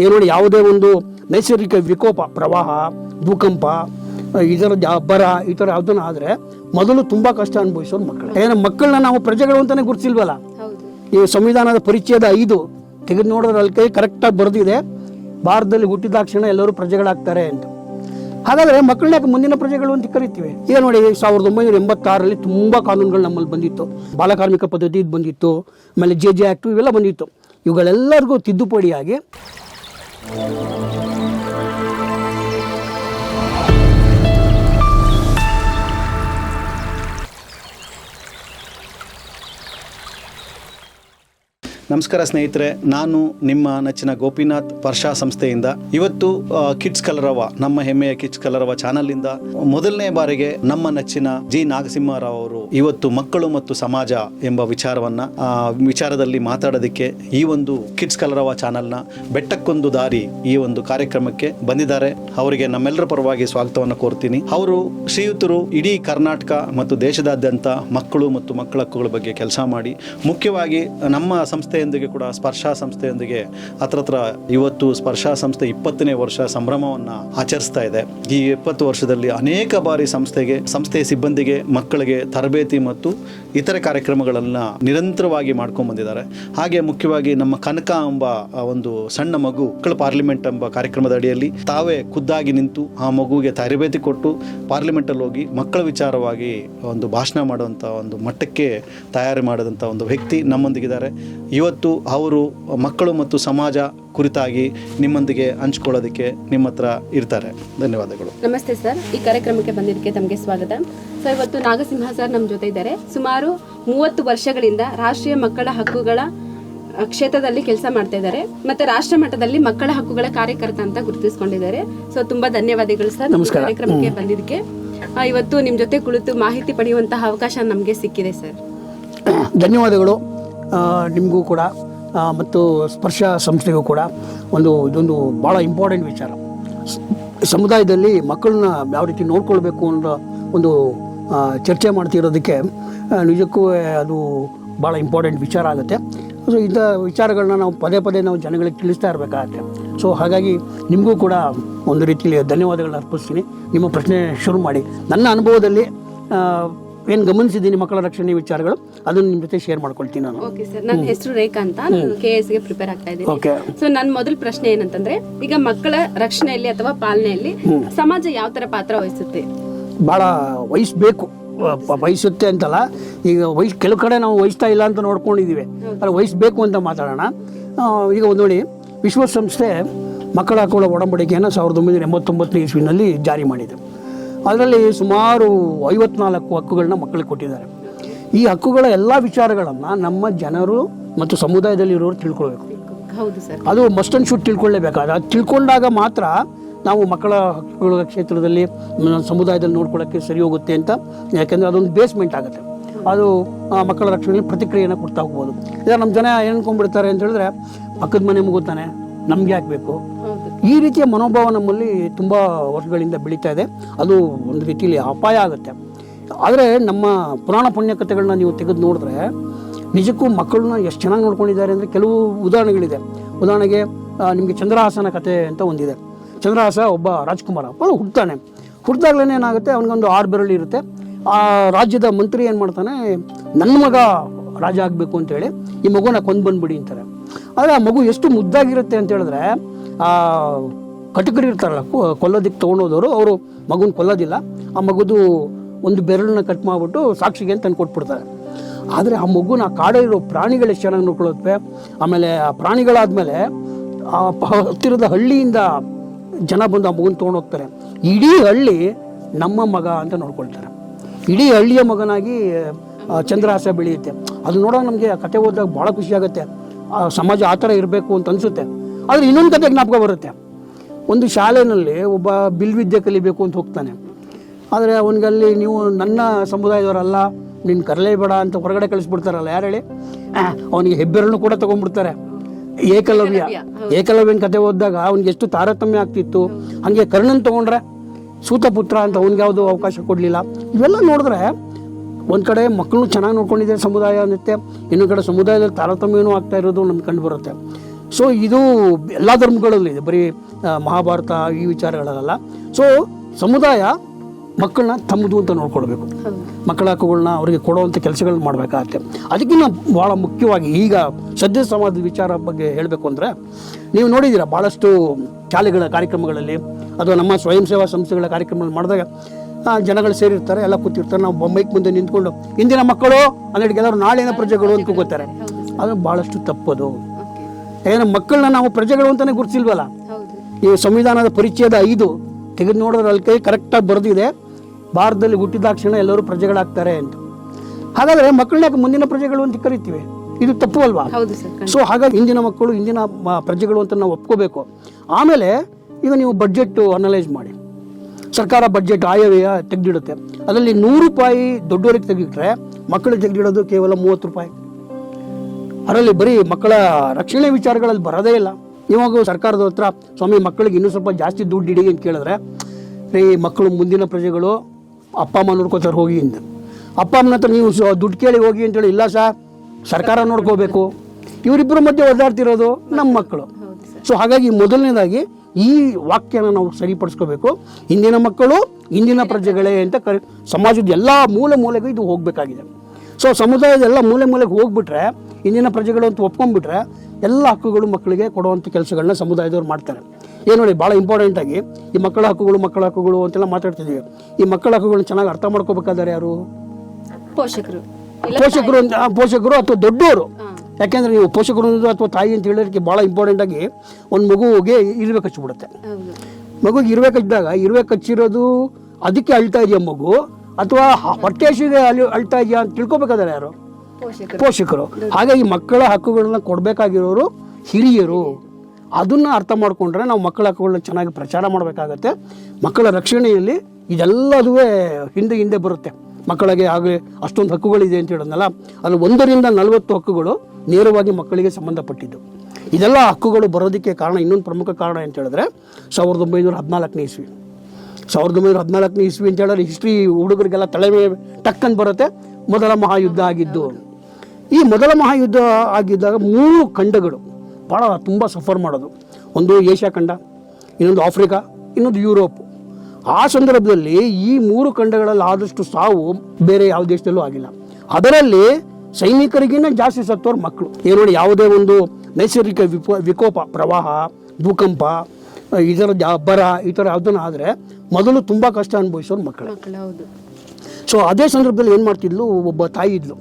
ಈಗ ನೋಡಿ ಯಾವುದೇ ಒಂದು ನೈಸರ್ಗಿಕ ವಿಕೋಪ ಪ್ರವಾಹ ಭೂಕಂಪ ಇದರ ಬರ ಈ ಥರ ಯಾವುದನ್ನು ಆದರೆ ಮೊದಲು ತುಂಬ ಕಷ್ಟ ಅನುಭವಿಸೋರು ಮಕ್ಕಳು. ಏನ ಮಕ್ಕಳನ್ನ ನಾವು ಪ್ರಜೆಗಳು ಅಂತಲೇ ಗುರುತಿಲ್ವಲ್ಲ ಈ ಸಂವಿಧಾನದ ಪರಿಚಯದ ಐದು ತೆಗೆದು ನೋಡಿದ್ರೆ ಅಲ್ಲಿ ಕೈ ಕರೆಕ್ಟಾಗಿ ಬರೆದಿದೆ. ಭಾರತದಲ್ಲಿ ಹುಟ್ಟಿದಾಕ್ಷಣ ಎಲ್ಲರೂ ಪ್ರಜೆಗಳಾಗ್ತಾರೆ ಅಂತ. ಹಾಗಾದರೆ ಮಕ್ಕಳನ್ನ ಯಾಕೆ ಮುಂದಿನ ಪ್ರಜೆಗಳು ಅಂತ ಕರಿತೀವಿ? ಈಗ ನೋಡಿ ಸಾವಿರದ ಒಂಬೈನೂರ ಎಂಬತ್ತಾರಲ್ಲಿ ತುಂಬ ಕಾನೂನುಗಳು ನಮ್ಮಲ್ಲಿ ಬಂದಿತ್ತು. ಬಾಲಕಾರ್ಮಿಕ ಪದ್ಧತಿ ಇದು ಬಂದಿತ್ತು. ಆಮೇಲೆ ಜೆ ಜೆ ಆ್ಯಕ್ಟು ಇವೆಲ್ಲ ಬಂದಿತ್ತು. ಇವುಗಳೆಲ್ಲರಿಗೂ ತಿದ್ದುಪಡಿಯಾಗಿ Thank you. ನಮಸ್ಕಾರ ಸ್ನೇಹಿತರೆ, ನಾನು ನಿಮ್ಮ ನೆಚ್ಚಿನ ಗೋಪಿನಾಥ್ ವರ್ಷಾ ಸಂಸ್ಥೆಯಿಂದ. ಇವತ್ತು ಕಿಡ್ಸ್ ಕಲರವ ನಮ್ಮ ಹೆಮ್ಮೆಯ ಕಿಡ್ಸ್ ಕಲರವ ಇಂದ ಮೊದಲನೇ ಬಾರಿಗೆ ನಮ್ಮ ನೆಚ್ಚಿನ ಜಿ. ನಾಗಸಿಂಹರಾವ್ ಅವರು ಇವತ್ತು ಮಕ್ಕಳು ಮತ್ತು ಸಮಾಜ ಎಂಬ ವಿಚಾರವನ್ನ ವಿಚಾರದಲ್ಲಿ ಮಾತಾಡೋದಕ್ಕೆ ಈ ಒಂದು ಕಿಡ್ಸ್ ಕಲರವ ಚಾನಲ್ನ ಬೆಟ್ಟಕ್ಕೊಂದು ದಾರಿ ಈ ಒಂದು ಕಾರ್ಯಕ್ರಮಕ್ಕೆ ಬಂದಿದ್ದಾರೆ. ಅವರಿಗೆ ನಮ್ಮೆಲ್ಲರ ಪರವಾಗಿ ಸ್ವಾಗತವನ್ನು ಕೋರ್ತೀನಿ. ಅವರು ಶ್ರೀಯುತರು ಇಡೀ ಕರ್ನಾಟಕ ಮತ್ತು ದೇಶದಾದ್ಯಂತ ಮಕ್ಕಳು ಮತ್ತು ಮಕ್ಕಳ ಹಕ್ಕುಗಳ ಬಗ್ಗೆ ಕೆಲಸ ಮಾಡಿ, ಮುಖ್ಯವಾಗಿ ನಮ್ಮ ಸಂಸ್ಥೆಯೊಂದಿಗೆ ಕೂಡ ಸ್ಪರ್ಶ ಸಂಸ್ಥೆಯೊಂದಿಗೆ ಹತ್ರ ಹತ್ರ ಇವತ್ತು ಸ್ಪರ್ಶ ಸಂಸ್ಥೆ ಇಪ್ಪತ್ತನೇ ವರ್ಷ ಸಂಭ್ರಮವನ್ನು ಆಚರಿಸ್ತಾ ಇದೆ. ಈ ಇಪ್ಪತ್ತು ವರ್ಷದಲ್ಲಿ ಅನೇಕ ಬಾರಿ ಸಂಸ್ಥೆಗೆ, ಸಂಸ್ಥೆಯ ಸಿಬ್ಬಂದಿಗೆ, ಮಕ್ಕಳಿಗೆ ತರಬೇತಿ ಮತ್ತು ಇತರೆ ಕಾರ್ಯಕ್ರಮಗಳನ್ನು ನಿರಂತರವಾಗಿ ಮಾಡ್ಕೊಂಡು ಬಂದಿದ್ದಾರೆ. ಹಾಗೆ ಮುಖ್ಯವಾಗಿ ನಮ್ಮ ಕನಕ ಎಂಬ ಒಂದು ಸಣ್ಣ ಮಗು ಮಕ್ಕಳ ಪಾರ್ಲಿಮೆಂಟ್ ಎಂಬ ಕಾರ್ಯಕ್ರಮದ ಅಡಿಯಲ್ಲಿ ತಾವೇ ಖುದ್ದಾಗಿ ನಿಂತು ಆ ಮಗುವಿಗೆ ತರಬೇತಿ ಕೊಟ್ಟು ಪಾರ್ಲಿಮೆಂಟಲ್ಲಿ ಹೋಗಿ ಮಕ್ಕಳ ವಿಚಾರವಾಗಿ ಒಂದು ಭಾಷಣ ಮಾಡುವಂಥ ಒಂದು ಮಟ್ಟಕ್ಕೆ ತಯಾರಿ ಮಾಡಿದಂಥ ಒಂದು ವ್ಯಕ್ತಿ ನಮ್ಮೊಂದಿಗಿದ್ದಾರೆ. ಇವತ್ತು ಅವರು ಮಕ್ಕಳು ಮತ್ತು ಸಮಾಜ ಕುರಿತಾಗಿ ನಿಮ್ಮೊಂದಿಗೆ ಹಂಚ್ಕೊಳ್ಳೋದಕ್ಕೆ ನಿಮ್ಮ ಹತ್ರ ಇರ್ತಾರೆ. ಧನ್ಯವಾದಗಳು. ನಮಸ್ತೆ ಸರ್. ಈ ಕಾರ್ಯಕ್ರಮಕ್ಕೆ ಬಂದಿದ್ದಕ್ಕೆ ತಮಗೆ ಸ್ವಾಗತ. ಸೊ ಇವತ್ತು ನಾಗಸಿಂಹ ಸರ್ ನಮ್ಮ ಜೊತೆ ಇದ್ದಾರೆ. ಸುಮಾರು ಮೂವತ್ತು ವರ್ಷಗಳಿಂದ ರಾಷ್ಟ್ರೀಯ ಮಕ್ಕಳ ಹಕ್ಕುಗಳ ಕ್ಷೇತ್ರದಲ್ಲಿ ಕೆಲಸ ಮಾಡ್ತಾ ಇದ್ದಾರೆ. ಮತ್ತೆ ರಾಷ್ಟ್ರ ಮಟ್ಟದಲ್ಲಿ ಮಕ್ಕಳ ಹಕ್ಕುಗಳ ಕಾರ್ಯಕರ್ತ ಅಂತ ಗುರುತಿಸಿಕೊಂಡಿದ್ದಾರೆ. ಸೊ ತುಂಬಾ ಧನ್ಯವಾದಗಳು ಸರ್. ನಮಸ್ಕಾರ. ಕಾರ್ಯಕ್ರಮಕ್ಕೆ ಬಂದಿದ್ದಕ್ಕೆ. ಇವತ್ತು ನಿಮ್ಮ ಜೊತೆ ಕುಳಿತು ಮಾಹಿತಿ ಪಡೆಯುವಂತಹ ಅವಕಾಶ ನಮಗೆ ಸಿಕ್ಕಿದೆ ಸರ್. ಧನ್ಯವಾದಗಳು. ನಿಮಗೂ ಕೂಡ ಮತ್ತು ಸ್ಪರ್ಶ ಸಂಸ್ಥೆಗೂ ಕೂಡ ಒಂದು, ಇದೊಂದು ಭಾಳ ಇಂಪಾರ್ಟೆಂಟ್ ವಿಚಾರ. ಸಮುದಾಯದಲ್ಲಿ ಮಕ್ಕಳನ್ನ ಯಾವ ರೀತಿ ನೋಡ್ಕೊಳ್ಬೇಕು ಅನ್ನೋ ಒಂದು ಚರ್ಚೆ ಮಾಡ್ತಿರೋದಕ್ಕೆ ನಿಜಕ್ಕೂ ಅದು ಭಾಳ ಇಂಪಾರ್ಟೆಂಟ್ ವಿಚಾರ ಆಗುತ್ತೆ. ಸೊ, ಇಂಥ ವಿಚಾರಗಳನ್ನ ನಾವು ಪದೇ ಪದೇ ನಾವು ಜನಗಳಿಗೆ ತಿಳಿಸ್ತಾ ಇರಬೇಕಾಗತ್ತೆ. ಸೊ, ಹಾಗಾಗಿ ನಿಮಗೂ ಕೂಡ ಒಂದು ರೀತಿಯಲ್ಲಿ ಧನ್ಯವಾದಗಳನ್ನ ಅರ್ಪಿಸ್ತೀನಿ. ನಿಮ್ಮ ಪ್ರಶ್ನೆ ಶುರು ಮಾಡಿ. ನನ್ನ ಅನುಭವದಲ್ಲಿ ಏನು ಗಮನಿಸಿದ್ದೀನಿ ಮಕ್ಕಳ ರಕ್ಷಣೆ ವಿಚಾರಗಳು? ಅದನ್ನು ನಿಮ್ಮ ಜೊತೆ ಶೇರ್ ಮಾಡ್ಕೊಳ್ತೀನಿ ನಾನು. ಓಕೆ ಸರ್ ನನ್ನ ಹೆಸರು ರೇಖಾ ಅಂತ. ನಾನು ಕೆ ಎಸ್ಗೆ ಪ್ರಿಪೇರ್ ಆಗ್ತಾ ಇದ್ದೀನಿ. ಓಕೆ ಸೊ ನನ್ನ ಮೊದಲ ಪ್ರಶ್ನೆ ಏನಂತಂದ್ರೆ ಈಗ ಮಕ್ಕಳ ರಕ್ಷಣೆಯಲ್ಲಿ ಅಥವಾ ಪಾಲನೆಯಲ್ಲಿ ಸಮಾಜ ಯಾವ ತರ ಪಾತ್ರ ವಹಿಸುತ್ತೆ? ಭಾಳ ವಹಿಸ್ಬೇಕು. ವ- ವಹಿಸುತ್ತೆ ಅಂತಲ್ಲ. ಈಗ ವಹಿಸ್ ಕೆಲವು ಕಡೆ ನಾವು ವಹಿಸ್ತಾ ಇಲ್ಲ ಅಂತ ನೋಡ್ಕೊಂಡಿದ್ದೀವಿ ಅಲ್ಲ ವಹಿಸ್ಬೇಕು ಅಂತ ಮಾತಾಡೋಣ. ಆ, ಈಗ ಒಂದು ನೋಡಿ ವಿಶ್ವಸಂಸ್ಥೆ ಮಕ್ಕಳ ಹಕ್ಕುಗಳ ಒಡಂಬಡಿಕೆಯನ್ನು ಸಾವಿರದ ಒಂಬೈನೂರ ಎಂಬತ್ತೊಂಬತ್ತನೇ ಇಸ್ವಿನಲ್ಲಿ ಜಾರಿ ಮಾಡಿದೆ. ಅದರಲ್ಲಿ ಸುಮಾರು ಐವತ್ನಾಲ್ಕು ಹಕ್ಕುಗಳನ್ನ ಮಕ್ಕಳಿಗೆ ಕೊಟ್ಟಿದ್ದಾರೆ. ಈ ಹಕ್ಕುಗಳ ಎಲ್ಲ ವಿಚಾರಗಳನ್ನು ನಮ್ಮ ಜನರು ಮತ್ತು ಸಮುದಾಯದಲ್ಲಿರೋರು ತಿಳ್ಕೊಳ್ಬೇಕು. ಹೌದು ಸರ್. ಅದು ಮಸ್ಟ್ ಅಂಡ್ ಶುಡ್ ತಿಳ್ಕೊಳ್ಳೇಬೇಕಾದ ಅದು ತಿಳ್ಕೊಂಡಾಗ ಮಾತ್ರ ನಾವು ಮಕ್ಕಳ ಹಕ್ಕುಗಳ ಕ್ಷೇತ್ರದಲ್ಲಿ ಸಮುದಾಯದಲ್ಲಿ ನೋಡ್ಕೊಳ್ಳೋಕ್ಕೆ ಸರಿ ಹೋಗುತ್ತೆ ಅಂತ. ಯಾಕೆಂದರೆ ಅದೊಂದು ಬೇಸ್ಮೆಂಟ್ ಆಗುತ್ತೆ. ಅದು ಮಕ್ಕಳ ರಕ್ಷಣೆಯಲ್ಲಿ ಪ್ರತಿಕ್ರಿಯೆಯನ್ನು ಕೊಡ್ತಾ ಹೋಗ್ಬೋದು. ಈಗ ನಮ್ಮ ಜನ ಏನು ಅಂದ್ಕೊಂಡ್ಬಿಡ್ತಾರೆ ಅಂತ ಹೇಳಿದ್ರೆ ಪಕ್ಕದ ಮನೆ ಮುಗುತ್ತಾನೆ ನಮ್ಗೆ ಯಾಕೆ ಬೇಕು? ಈ ರೀತಿಯ ಮನೋಭಾವ ನಮ್ಮಲ್ಲಿ ತುಂಬ ವರ್ಷಗಳಿಂದ ಬೆಳೀತಾ ಇದೆ. ಅದು ಒಂದು ರೀತಿಯಲ್ಲಿ ಅಪಾಯ ಆಗುತ್ತೆ. ಆದರೆ ನಮ್ಮ ಪುರಾಣ ಪುಣ್ಯಕಥೆಗಳನ್ನ ನೀವು ತೆಗೆದು ನೋಡಿದ್ರೆ ನಿಜಕ್ಕೂ ಮಕ್ಕಳನ್ನ ಎಷ್ಟು ಚೆನ್ನಾಗಿ ನೋಡ್ಕೊಂಡಿದ್ದಾರೆ ಅಂದರೆ ಕೆಲವು ಉದಾಹರಣೆಗಳಿದೆ. ಉದಾಹರಣೆಗೆ ನಿಮಗೆ ಚಂದ್ರಹಾಸನ ಕಥೆ ಅಂತ ಒಂದಿದೆ. ಚಂದ್ರಹಾಸ ಒಬ್ಬ ರಾಜ್ಕುಮಾರ ಅವನು ಹುಡ್ತಾನೆ ಹುಡ್ದಾಗ್ಲೇ ಏನಾಗುತ್ತೆ, ಅವನಿಗೊಂದು ಆರು ಬೆರಳು ಇರುತ್ತೆ. ಆ ರಾಜ್ಯದ ಮಂತ್ರಿ ಏನು ಮಾಡ್ತಾನೆ, ನನ್ನ ಮಗ ರಾಜ ಆಗಬೇಕು ಅಂತೇಳಿ ಈ ಮಗುನ ಕೊಂದು ಬಂದ್ಬಿಡಿ ಅಂತಾರೆ. ಆದರೆ ಆ ಮಗು ಎಷ್ಟು ಮುದ್ದಾಗಿರುತ್ತೆ ಅಂತ ಹೇಳಿದ್ರೆ ಆ ಕಟಕರು ಇರ್ತಾರಲ್ಲ ಕೊಲ್ಲೋದಿಕ್ಕೆ ತೊಗೊಂಡೋದವರು, ಅವರು ಮಗುನ ಕೊಲ್ಲೋದಿಲ್ಲ. ಆ ಮಗುದು ಒಂದು ಬೆರಳನ್ನ ಕಟ್ ಮಾಡಿಬಿಟ್ಟು ಸಾಕ್ಷಿಗೆ ಅಂತ ತಂದು ಕೊಟ್ಬಿಡ್ತಾರೆ. ಆದರೆ ಆ ಮಗುನ ಆ ಕಾಡಲ್ಲಿರೋ ಪ್ರಾಣಿಗಳು ಎಷ್ಟು ಚೆನ್ನಾಗಿ ನೋಡ್ಕೊಳ್ಳುತ್ತವೆ ಆಮೇಲೆ ಆ ಪ್ರಾಣಿಗಳಾದಮೇಲೆ ಆ ಹತ್ತಿರದ ಹಳ್ಳಿಯಿಂದ ಜನ ಬಂದು ಆ ಮಗುನ ತೊಗೊಂಡೋಗ್ತಾರೆ ಇಡೀ ಹಳ್ಳಿ ನಮ್ಮ ಮಗ ಅಂತ ನೋಡ್ಕೊಳ್ತಾರೆ. ಇಡೀ ಹಳ್ಳಿಯ ಮಗನಾಗಿ ಚಂದ್ರಹಾಸ ಬೆಳೆಯುತ್ತೆ. ಅದು ನೋಡೋ ನಮಗೆ ಆ ಕತೆ ಓದಿದಾಗ ಭಾಳ ಖುಷಿ ಆಗುತ್ತೆ. ಆ, ಸಮಾಜ ಆ ಥರ ಇರಬೇಕು ಅಂತ ಅನಿಸುತ್ತೆ. ಆದರೆ ಇನ್ನೊಂದು ಕತೆ ಜ್ಞಾಪಕ ಬರುತ್ತೆ. ಒಂದು ಶಾಲೆಯಲ್ಲಿ ಒಬ್ಬ ಬಿಲ್ವಿದ್ಯೆ ಕಲಿಬೇಕು ಅಂತ ಹೋಗ್ತಾನೆ. ಆದರೆ ಅವನಿಗಲ್ಲಿ ನೀವು ನನ್ನ ಸಮುದಾಯದವರಲ್ಲ ನೀನು ಕರಲೇಬೇಡ ಅಂತ ಹೊರಗಡೆ ಕಳಿಸ್ಬಿಡ್ತಾರಲ್ಲ ಯಾರು ಹೇಳಿ? ಅವನಿಗೆ ಹೆಬ್ಬೆರಳು ಕೂಡ ತಗೊಂಡ್ಬಿಡ್ತಾರೆ. ಏಕಲವ್ಯ. ಏಕಲವ್ಯನ ಕತೆ ಓದಿದಾಗ ಅವ್ನಿಗೆ ಎಷ್ಟು ತಾರತಮ್ಯ ಆಗ್ತಿತ್ತು. ಹಾಗೆ ಕರ್ಣನ್ ತಗೊಂಡ್ರೆ ಸೂತಪುತ್ರ ಅಂತ ಅವ್ನಿಗೆ ಯಾವುದು ಅವಕಾಶ ಕೊಡಲಿಲ್ಲ. ಇವೆಲ್ಲ ನೋಡಿದ್ರೆ ಒಂದು ಕಡೆ ಮಕ್ಕಳು ಚೆನ್ನಾಗಿ ನೋಡ್ಕೊಂಡಿದ್ದಾರೆ ಸಮುದಾಯ ಅನ್ನತ್ತೆ ಇನ್ನೊಂದು ಕಡೆ ಸಮುದಾಯದಲ್ಲಿ ತಾರತಮ್ಯನೂ ಆಗ್ತಾ ಇರೋದು ನಮ್ಗೆ ಕಂಡು ಬರುತ್ತೆ. ಸೊ ಇದು ಎಲ್ಲ ಧರ್ಮಗಳಲ್ಲಿ ಇದೆ. ಬರೀ ಮಹಾಭಾರತ ಈ ವಿಚಾರಗಳಲ್ಲ. ಸೊ ಸಮುದಾಯ ಮಕ್ಕಳನ್ನ ತಮ್ಮದು ಅಂತ ನೋಡ್ಕೊಳ್ಬೇಕು. ಮಕ್ಕಳ ಹಕ್ಕುಗಳನ್ನ ಅವರಿಗೆ ಕೊಡುವಂಥ ಕೆಲಸಗಳನ್ನ ಮಾಡಬೇಕಾಗತ್ತೆ. ಅದಕ್ಕಿಂತ ಭಾಳ ಮುಖ್ಯವಾಗಿ ಈಗ ಸದ್ಯ ಸಮಾಜದ ವಿಚಾರ ಬಗ್ಗೆ ಹೇಳಬೇಕು ಅಂದರೆ, ನೀವು ನೋಡಿದ್ದೀರಾ ಭಾಳಷ್ಟು ಶಾಲೆಗಳ ಕಾರ್ಯಕ್ರಮಗಳಲ್ಲಿ ಅಥವಾ ನಮ್ಮ ಸ್ವಯಂ ಸೇವಾ ಸಂಸ್ಥೆಗಳ ಕಾರ್ಯಕ್ರಮಗಳು ಮಾಡಿದಾಗ ಜನಗಳು ಸೇರಿರ್ತಾರೆ, ಎಲ್ಲ ಕೂತಿರ್ತಾರೆ. ನಾವು ಬೊಂಬೈಕ್ ಮುಂದೆ ನಿಂತ್ಕೊಂಡು ಇಂದಿನ ಮಕ್ಕಳು ಅಂದರೆ ಎಲ್ಲರೂ ನಾಳಿನ ಪ್ರಜೆಗಳು ಅಂತ ಕೂತಾರೆ ಅದು ಭಾಳಷ್ಟು ತಪ್ಪದು. ಯಾಕಂದ್ರೆ ಮಕ್ಕಳನ್ನ ನಾವು ಪ್ರಜೆಗಳು ಅಂತಲೇ ಗುರುತಿಲ್ವಲ್ಲ ಹೌದು. ಈ ಸಂವಿಧಾನದ ಪರಿಚಯದ ಐದು ತೆಗೆದು ನೋಡಿದ್ರೆ ಅಲ್ಲಿ ಕೈ ಕರೆಕ್ಟಾಗಿ ಬರೆದಿದೆ. ಭಾರತದಲ್ಲಿ ಹುಟ್ಟಿದಾಕ್ಷಣ ಎಲ್ಲರೂ ಪ್ರಜೆಗಳಾಗ್ತಾರೆ ಅಂತ. ಹಾಗಾದರೆ ಮಕ್ಕಳನ್ನ ಯಾಕೆ ಮುಂದಿನ ಪ್ರಜೆಗಳು ಅಂತ ಕರಿತೀವಿ? ಇದು ತಪ್ಪು ಅಲ್ವಾ. ಸೊ ಹಾಗಾಗಿ ಇಂದಿನ ಮಕ್ಕಳು ಇಂದಿನ ಪ್ರಜೆಗಳು ಅಂತ ನಾವು ಒಪ್ಕೋಬೇಕು. ಆಮೇಲೆ ಈಗ ನೀವು ಬಡ್ಜೆಟ್ ಅನಲೈಸ್ ಮಾಡಿ. ಸರ್ಕಾರ ಬಡ್ಜೆಟ್ ಆಯವ್ಯಯ ತೆಗೆದಿಡುತ್ತೆ. ಅದರಲ್ಲಿ ನೂರು ರೂಪಾಯಿ ದೊಡ್ಡವರಿಗೆ ತೆಗೆದಿಟ್ರೆ ಮಕ್ಕಳು ತೆಗೆದಿಡೋದು ಕೇವಲ ಮೂವತ್ತು ರೂಪಾಯಿ. ಅದರಲ್ಲಿ ಬರೀ ಮಕ್ಕಳ ರಕ್ಷಣೆ ವಿಚಾರಗಳಲ್ಲಿ ಬರೋದೇ ಇಲ್ಲ. ಇವಾಗ ಸರ್ಕಾರದ ಹತ್ರ, ಸ್ವಾಮಿ, ಮಕ್ಕಳಿಗೆ ಇನ್ನೂ ಸ್ವಲ್ಪ ಜಾಸ್ತಿ ದುಡ್ಡು ಇಡಿ ಅಂತ ಕೇಳಿದ್ರೆ, ರೀ, ಮಕ್ಕಳು ಮುಂದಿನ ಪ್ರಜೆಗಳು ಅಪ್ಪ, ಅಮ್ಮ ನೋಡ್ಕೋತಾರೆ, ಹೋಗಿ ಅಂತ. ಅಪ್ಪ, ಅಮ್ಮನ ಹತ್ರ ನೀವು ದುಡ್ಡು ಕೇಳಿ ಹೋಗಿ ಅಂತೇಳಿ ಇಲ್ಲ ಸರ್ ಸರ್ಕಾರ ನೋಡ್ಕೋಬೇಕು. ಇವರಿಬ್ಬರ ಮಧ್ಯೆ ಒದ್ದಾಡ್ತಿರೋದು ನಮ್ಮ ಮಕ್ಕಳು. ಸೊ ಹಾಗಾಗಿ ಮೊದಲನೇದಾಗಿ ಈ ವಾಕ್ಯನ ನಾವು ಸರಿಪಡಿಸ್ಕೋಬೇಕು. ಇಂದಿನ ಮಕ್ಕಳು ಇಂದಿನ ಪ್ರಜೆಗಳೇ ಅಂತ ಕರಿ, ಸಮಾಜದ ಎಲ್ಲ ಮೂಲೆ ಮೂಲೆಗೂ ಇದು ಹೋಗಬೇಕಾಗಿದೆ. ಸೊ ಸಮುದಾಯದ ಎಲ್ಲ ಮೂಲೆ ಮೂಲೆಗೆ ಹೋಗ್ಬಿಟ್ರೆ ಇಂದಿನ ಪ್ರಜೆಗಳು ಅಂತ ಒಪ್ಕೊಂಡ್ಬಿಟ್ರೆ ಎಲ್ಲ ಹಕ್ಕುಗಳು ಮಕ್ಕಳಿಗೆ ಕೊಡುವಂಥ ಕೆಲಸಗಳನ್ನ ಸಮುದಾಯದವ್ರು ಮಾಡ್ತಾರೆ. ಏನು ನೋಡಿ ಭಾಳ ಇಂಪಾರ್ಟೆಂಟ್ ಆಗಿ ಈ ಮಕ್ಕಳ ಹಕ್ಕುಗಳು ಮಕ್ಕಳ ಹಕ್ಕುಗಳು ಅಂತೆಲ್ಲ ಮಾತಾಡ್ತಿದ್ದೀವಿ. ಈ ಮಕ್ಕಳ ಹಕ್ಕುಗಳನ್ನ ಚೆನ್ನಾಗಿ ಅರ್ಥ ಮಾಡ್ಕೋಬೇಕಾದ್ರೆ ಯಾರು? ಪೋಷಕರು. ಪೋಷಕರು ಅಂತ ಪೋಷಕರು ಅಥವಾ ದೊಡ್ಡವರು. ಯಾಕೆಂದ್ರೆ ನೀವು ಪೋಷಕರು ಅಥವಾ ತಾಯಿ ಅಂತ ಹೇಳೋದಕ್ಕೆ ಭಾಳ ಇಂಪಾರ್ಟೆಂಟ್ ಆಗಿ ಒಂದು ಮಗುವಿಗೆ ಇರ್ಬೇಕು ಕಚ್ಚಿಬಿಡುತ್ತೆ. ಹೌದು. ಮಗುಗೆ ಇರುವೆ ಕಚ್ಚಿದಾಗ ಇರುವೆ ಕಚ್ಚಿರೋದು ಅದಕ್ಕೆ ಅಳ್ತಾ ಇದೆಯಾ ಮಗು? ಅಥವಾ ಹ- ಹೊಟ್ಟೆ ಹಸಿಗೆ ಅಲ್ಲಿ ಅಳ್ತಾ ಇದೆಯಾ ಅಂತ ತಿಳ್ಕೊಬೇಕಾದ್ರೆ ಯಾರು? ಪೋಷಕರು. ಹಾಗಾಗಿ ಮಕ್ಕಳ ಹಕ್ಕುಗಳನ್ನ ಕೊಡಬೇಕಾಗಿರೋರು ಹಿರಿಯರು. ಅದನ್ನ ಅರ್ಥ ಮಾಡ್ಕೊಂಡ್ರೆ ನಾವು ಮಕ್ಕಳ ಹಕ್ಕುಗಳನ್ನ ಚೆನ್ನಾಗಿ ಪ್ರಚಾರ ಮಾಡಬೇಕಾಗತ್ತೆ. ಮಕ್ಕಳ ರಕ್ಷಣೆಯಲ್ಲಿ ಇದೆಲ್ಲದೂ ಹಿಂದೆ ಹಿಂದೆ ಬರುತ್ತೆ. ಮಕ್ಕಳಿಗೆ ಹಾಗೆ ಅಷ್ಟೊಂದು ಹಕ್ಕುಗಳಿದೆ ಅಂತ ಹೇಳೋದಲ್ಲ ಅಲ್ಲಿ ಒಂದರಿಂದ ನಲವತ್ತು ಹಕ್ಕುಗಳು ನೇರವಾಗಿ ಮಕ್ಕಳಿಗೆ ಸಂಬಂಧಪಟ್ಟಿದ್ದು. ಇದೆಲ್ಲ ಹಕ್ಕುಗಳು ಬರೋದಕ್ಕೆ ಕಾರಣ ಇನ್ನೊಂದು ಪ್ರಮುಖ ಕಾರಣ ಅಂತ ಹೇಳಿದ್ರೆ ಸಾವಿರದ ಒಂಬೈನೂರ ಹದಿನಾಲ್ಕನೇ ಇಸ್ವಿ. ಸಾವಿರದ ಒಂಬೈನೂರ ಹದಿನಾಲ್ಕನೇ ಇಸ್ವಿ ಅಂತ ಹೇಳಿದ್ರೆ ಹಿಸ್ಟ್ರಿ ಹುಡುಗರಿಗೆಲ್ಲ ತಲೆ ಮೇಲೆ ಟಕ್ಕನ್ ಬರುತ್ತೆ. ಮೊದಲ ಮಹಾಯುದ್ಧ ಆಗಿದ್ದು. ಈ ಮೊದಲ ಮಹಾಯುದ್ಧ ಆಗಿದ್ದಾಗ ಮೂರು ಖಂಡಗಳು ಭಾಳ ತುಂಬ ಸಫರ್ ಮಾಡೋದು. ಒಂದು ಏಷ್ಯಾ ಖಂಡ, ಇನ್ನೊಂದು ಆಫ್ರಿಕಾ, ಇನ್ನೊಂದು ಯುರೋಪ್. ಆ ಸಂದರ್ಭದಲ್ಲಿ ಈ ಮೂರು ಖಂಡಗಳಲ್ಲಿ ಆದಷ್ಟು ಸಾವು ಬೇರೆ ಯಾವ ದೇಶದಲ್ಲೂ ಆಗಿಲ್ಲ. ಅದರಲ್ಲಿ ಸೈನಿಕರಿಗಿನ್ನ ಜಾಸ್ತಿ ಸತ್ತೋರು ಮಕ್ಕಳು ಏನು ನೋಡಿ, ಯಾವುದೇ ಒಂದು ನೈಸರ್ಗಿಕ ವಿಪ, ವಿಕೋಪ, ಪ್ರವಾಹ, ಭೂಕಂಪ ಇದರ ಬರ, ಈ ಥರ ಯಾವುದನ್ನು ಆದರೆ ಮೊದಲು ತುಂಬ ಕಷ್ಟ ಅನುಭವಿಸೋರು ಮಕ್ಕಳು. ಸೊ ಅದೇ ಸಂದರ್ಭದಲ್ಲಿ ಏನು ಮಾಡ್ತಿದ್ಲು? ಒಬ್ಬ ತಾಯಿ ಇದ್ಲು.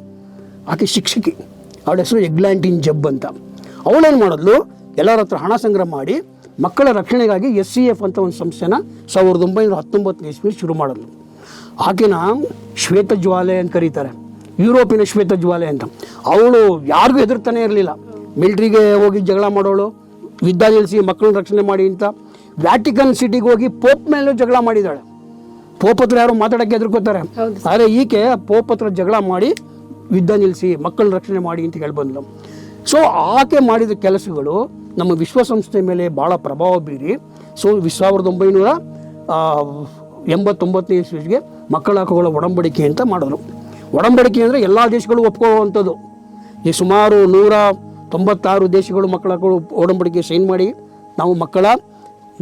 ಆಕೆ ಶಿಕ್ಷಕಿ. ಅವಳ ಹೆಸರು ಎಗ್ಲಾಂಟಿನ್ ಜಬ್ ಅಂತ. ಅವಳೇನು ಮಾಡಿದ್ಲು? ಎಲ್ಲರ ಹತ್ರ ಹಣ ಸಂಗ್ರಹ ಮಾಡಿ ಮಕ್ಕಳ ರಕ್ಷಣೆಗಾಗಿ ಎಸ್ ಸಿ ಎಫ್ ಅಂತ ಒಂದು ಸಂಸ್ಥೆನ ಸಾವಿರದ ಒಂಬೈನೂರ ಹತ್ತೊಂಬತ್ತನೇ ಇಸ್ವಿ ಶುರು ಮಾಡಿದ್ಲು. ಆಕೆನ ಶ್ವೇತ ಜ್ವಾಲೆ ಅಂತ ಕರೀತಾರೆ. ಯುರೋಪಿನ ಶ್ವೇತ ಜ್ವಾಲೆ ಅಂತ. ಅವಳು ಯಾರಿಗೂ ಹೆದರ್ತಾನೆ ಇರಲಿಲ್ಲ. ಮಿಲ್ಟ್ರಿಗೆ ಹೋಗಿ ಜಗಳ ಮಾಡೋಳು. ಯುದ್ಧ ನಿಲ್ಲಿಸಿ ಮಕ್ಕಳನ್ನ ರಕ್ಷಣೆ ಮಾಡಿ ಅಂತ. ವ್ಯಾಟಿಕನ್ ಸಿಟಿಗೆ ಹೋಗಿ ಪೋಪ್ ಮೇಲೂ ಜಗಳ ಮಾಡಿದ್ದಾಳೆ. ಪೋಪ್ ಹತ್ರ ಯಾರು ಮಾತಾಡೋಕ್ಕೆ ಎದುರ್ಕೋತಾರೆ ಆದರೆ ಈಕೆ ಪೋಪ್ ಹತ್ರ ಜಗಳ ಮಾಡಿ ಯುದ್ಧ ನಿಲ್ಲಿಸಿ ಮಕ್ಕಳ ರಕ್ಷಣೆ ಮಾಡಿ ಅಂತ ಹೇಳಿ ಬಂದ್ಲು. ಸೊ ಆಕೆ ಮಾಡಿದ ಕೆಲಸಗಳು ನಮ್ಮ ವಿಶ್ವಸಂಸ್ಥೆ ಮೇಲೆ ಭಾಳ ಪ್ರಭಾವ ಬೀರಿ ಸೊ ಸಾವಿರದ ಒಂಬೈನೂರ ಎಂಬತ್ತೊಂಬತ್ತನೇ ಇಸ್ವಿಗೆ ಮಕ್ಕಳ ಹಕ್ಕುಗಳ ಒಡಂಬಡಿಕೆ ಅಂತ ಮಾಡಿದ್ರು. ಒಡಂಬಡಿಕೆ ಅಂದರೆ ಎಲ್ಲ ದೇಶಗಳು ಒಪ್ಕೊಳ್ಳುವಂಥದ್ದು. ಈ ಸುಮಾರು ನೂರ ತೊಂಬತ್ತಾರು ದೇಶಗಳು ಮಕ್ಕಳ ಹಕ್ಕುಗಳ ಒಡಂಬಡಿಕೆ ಸೈನ್ ಮಾಡಿ ನಾವು ಮಕ್ಕಳ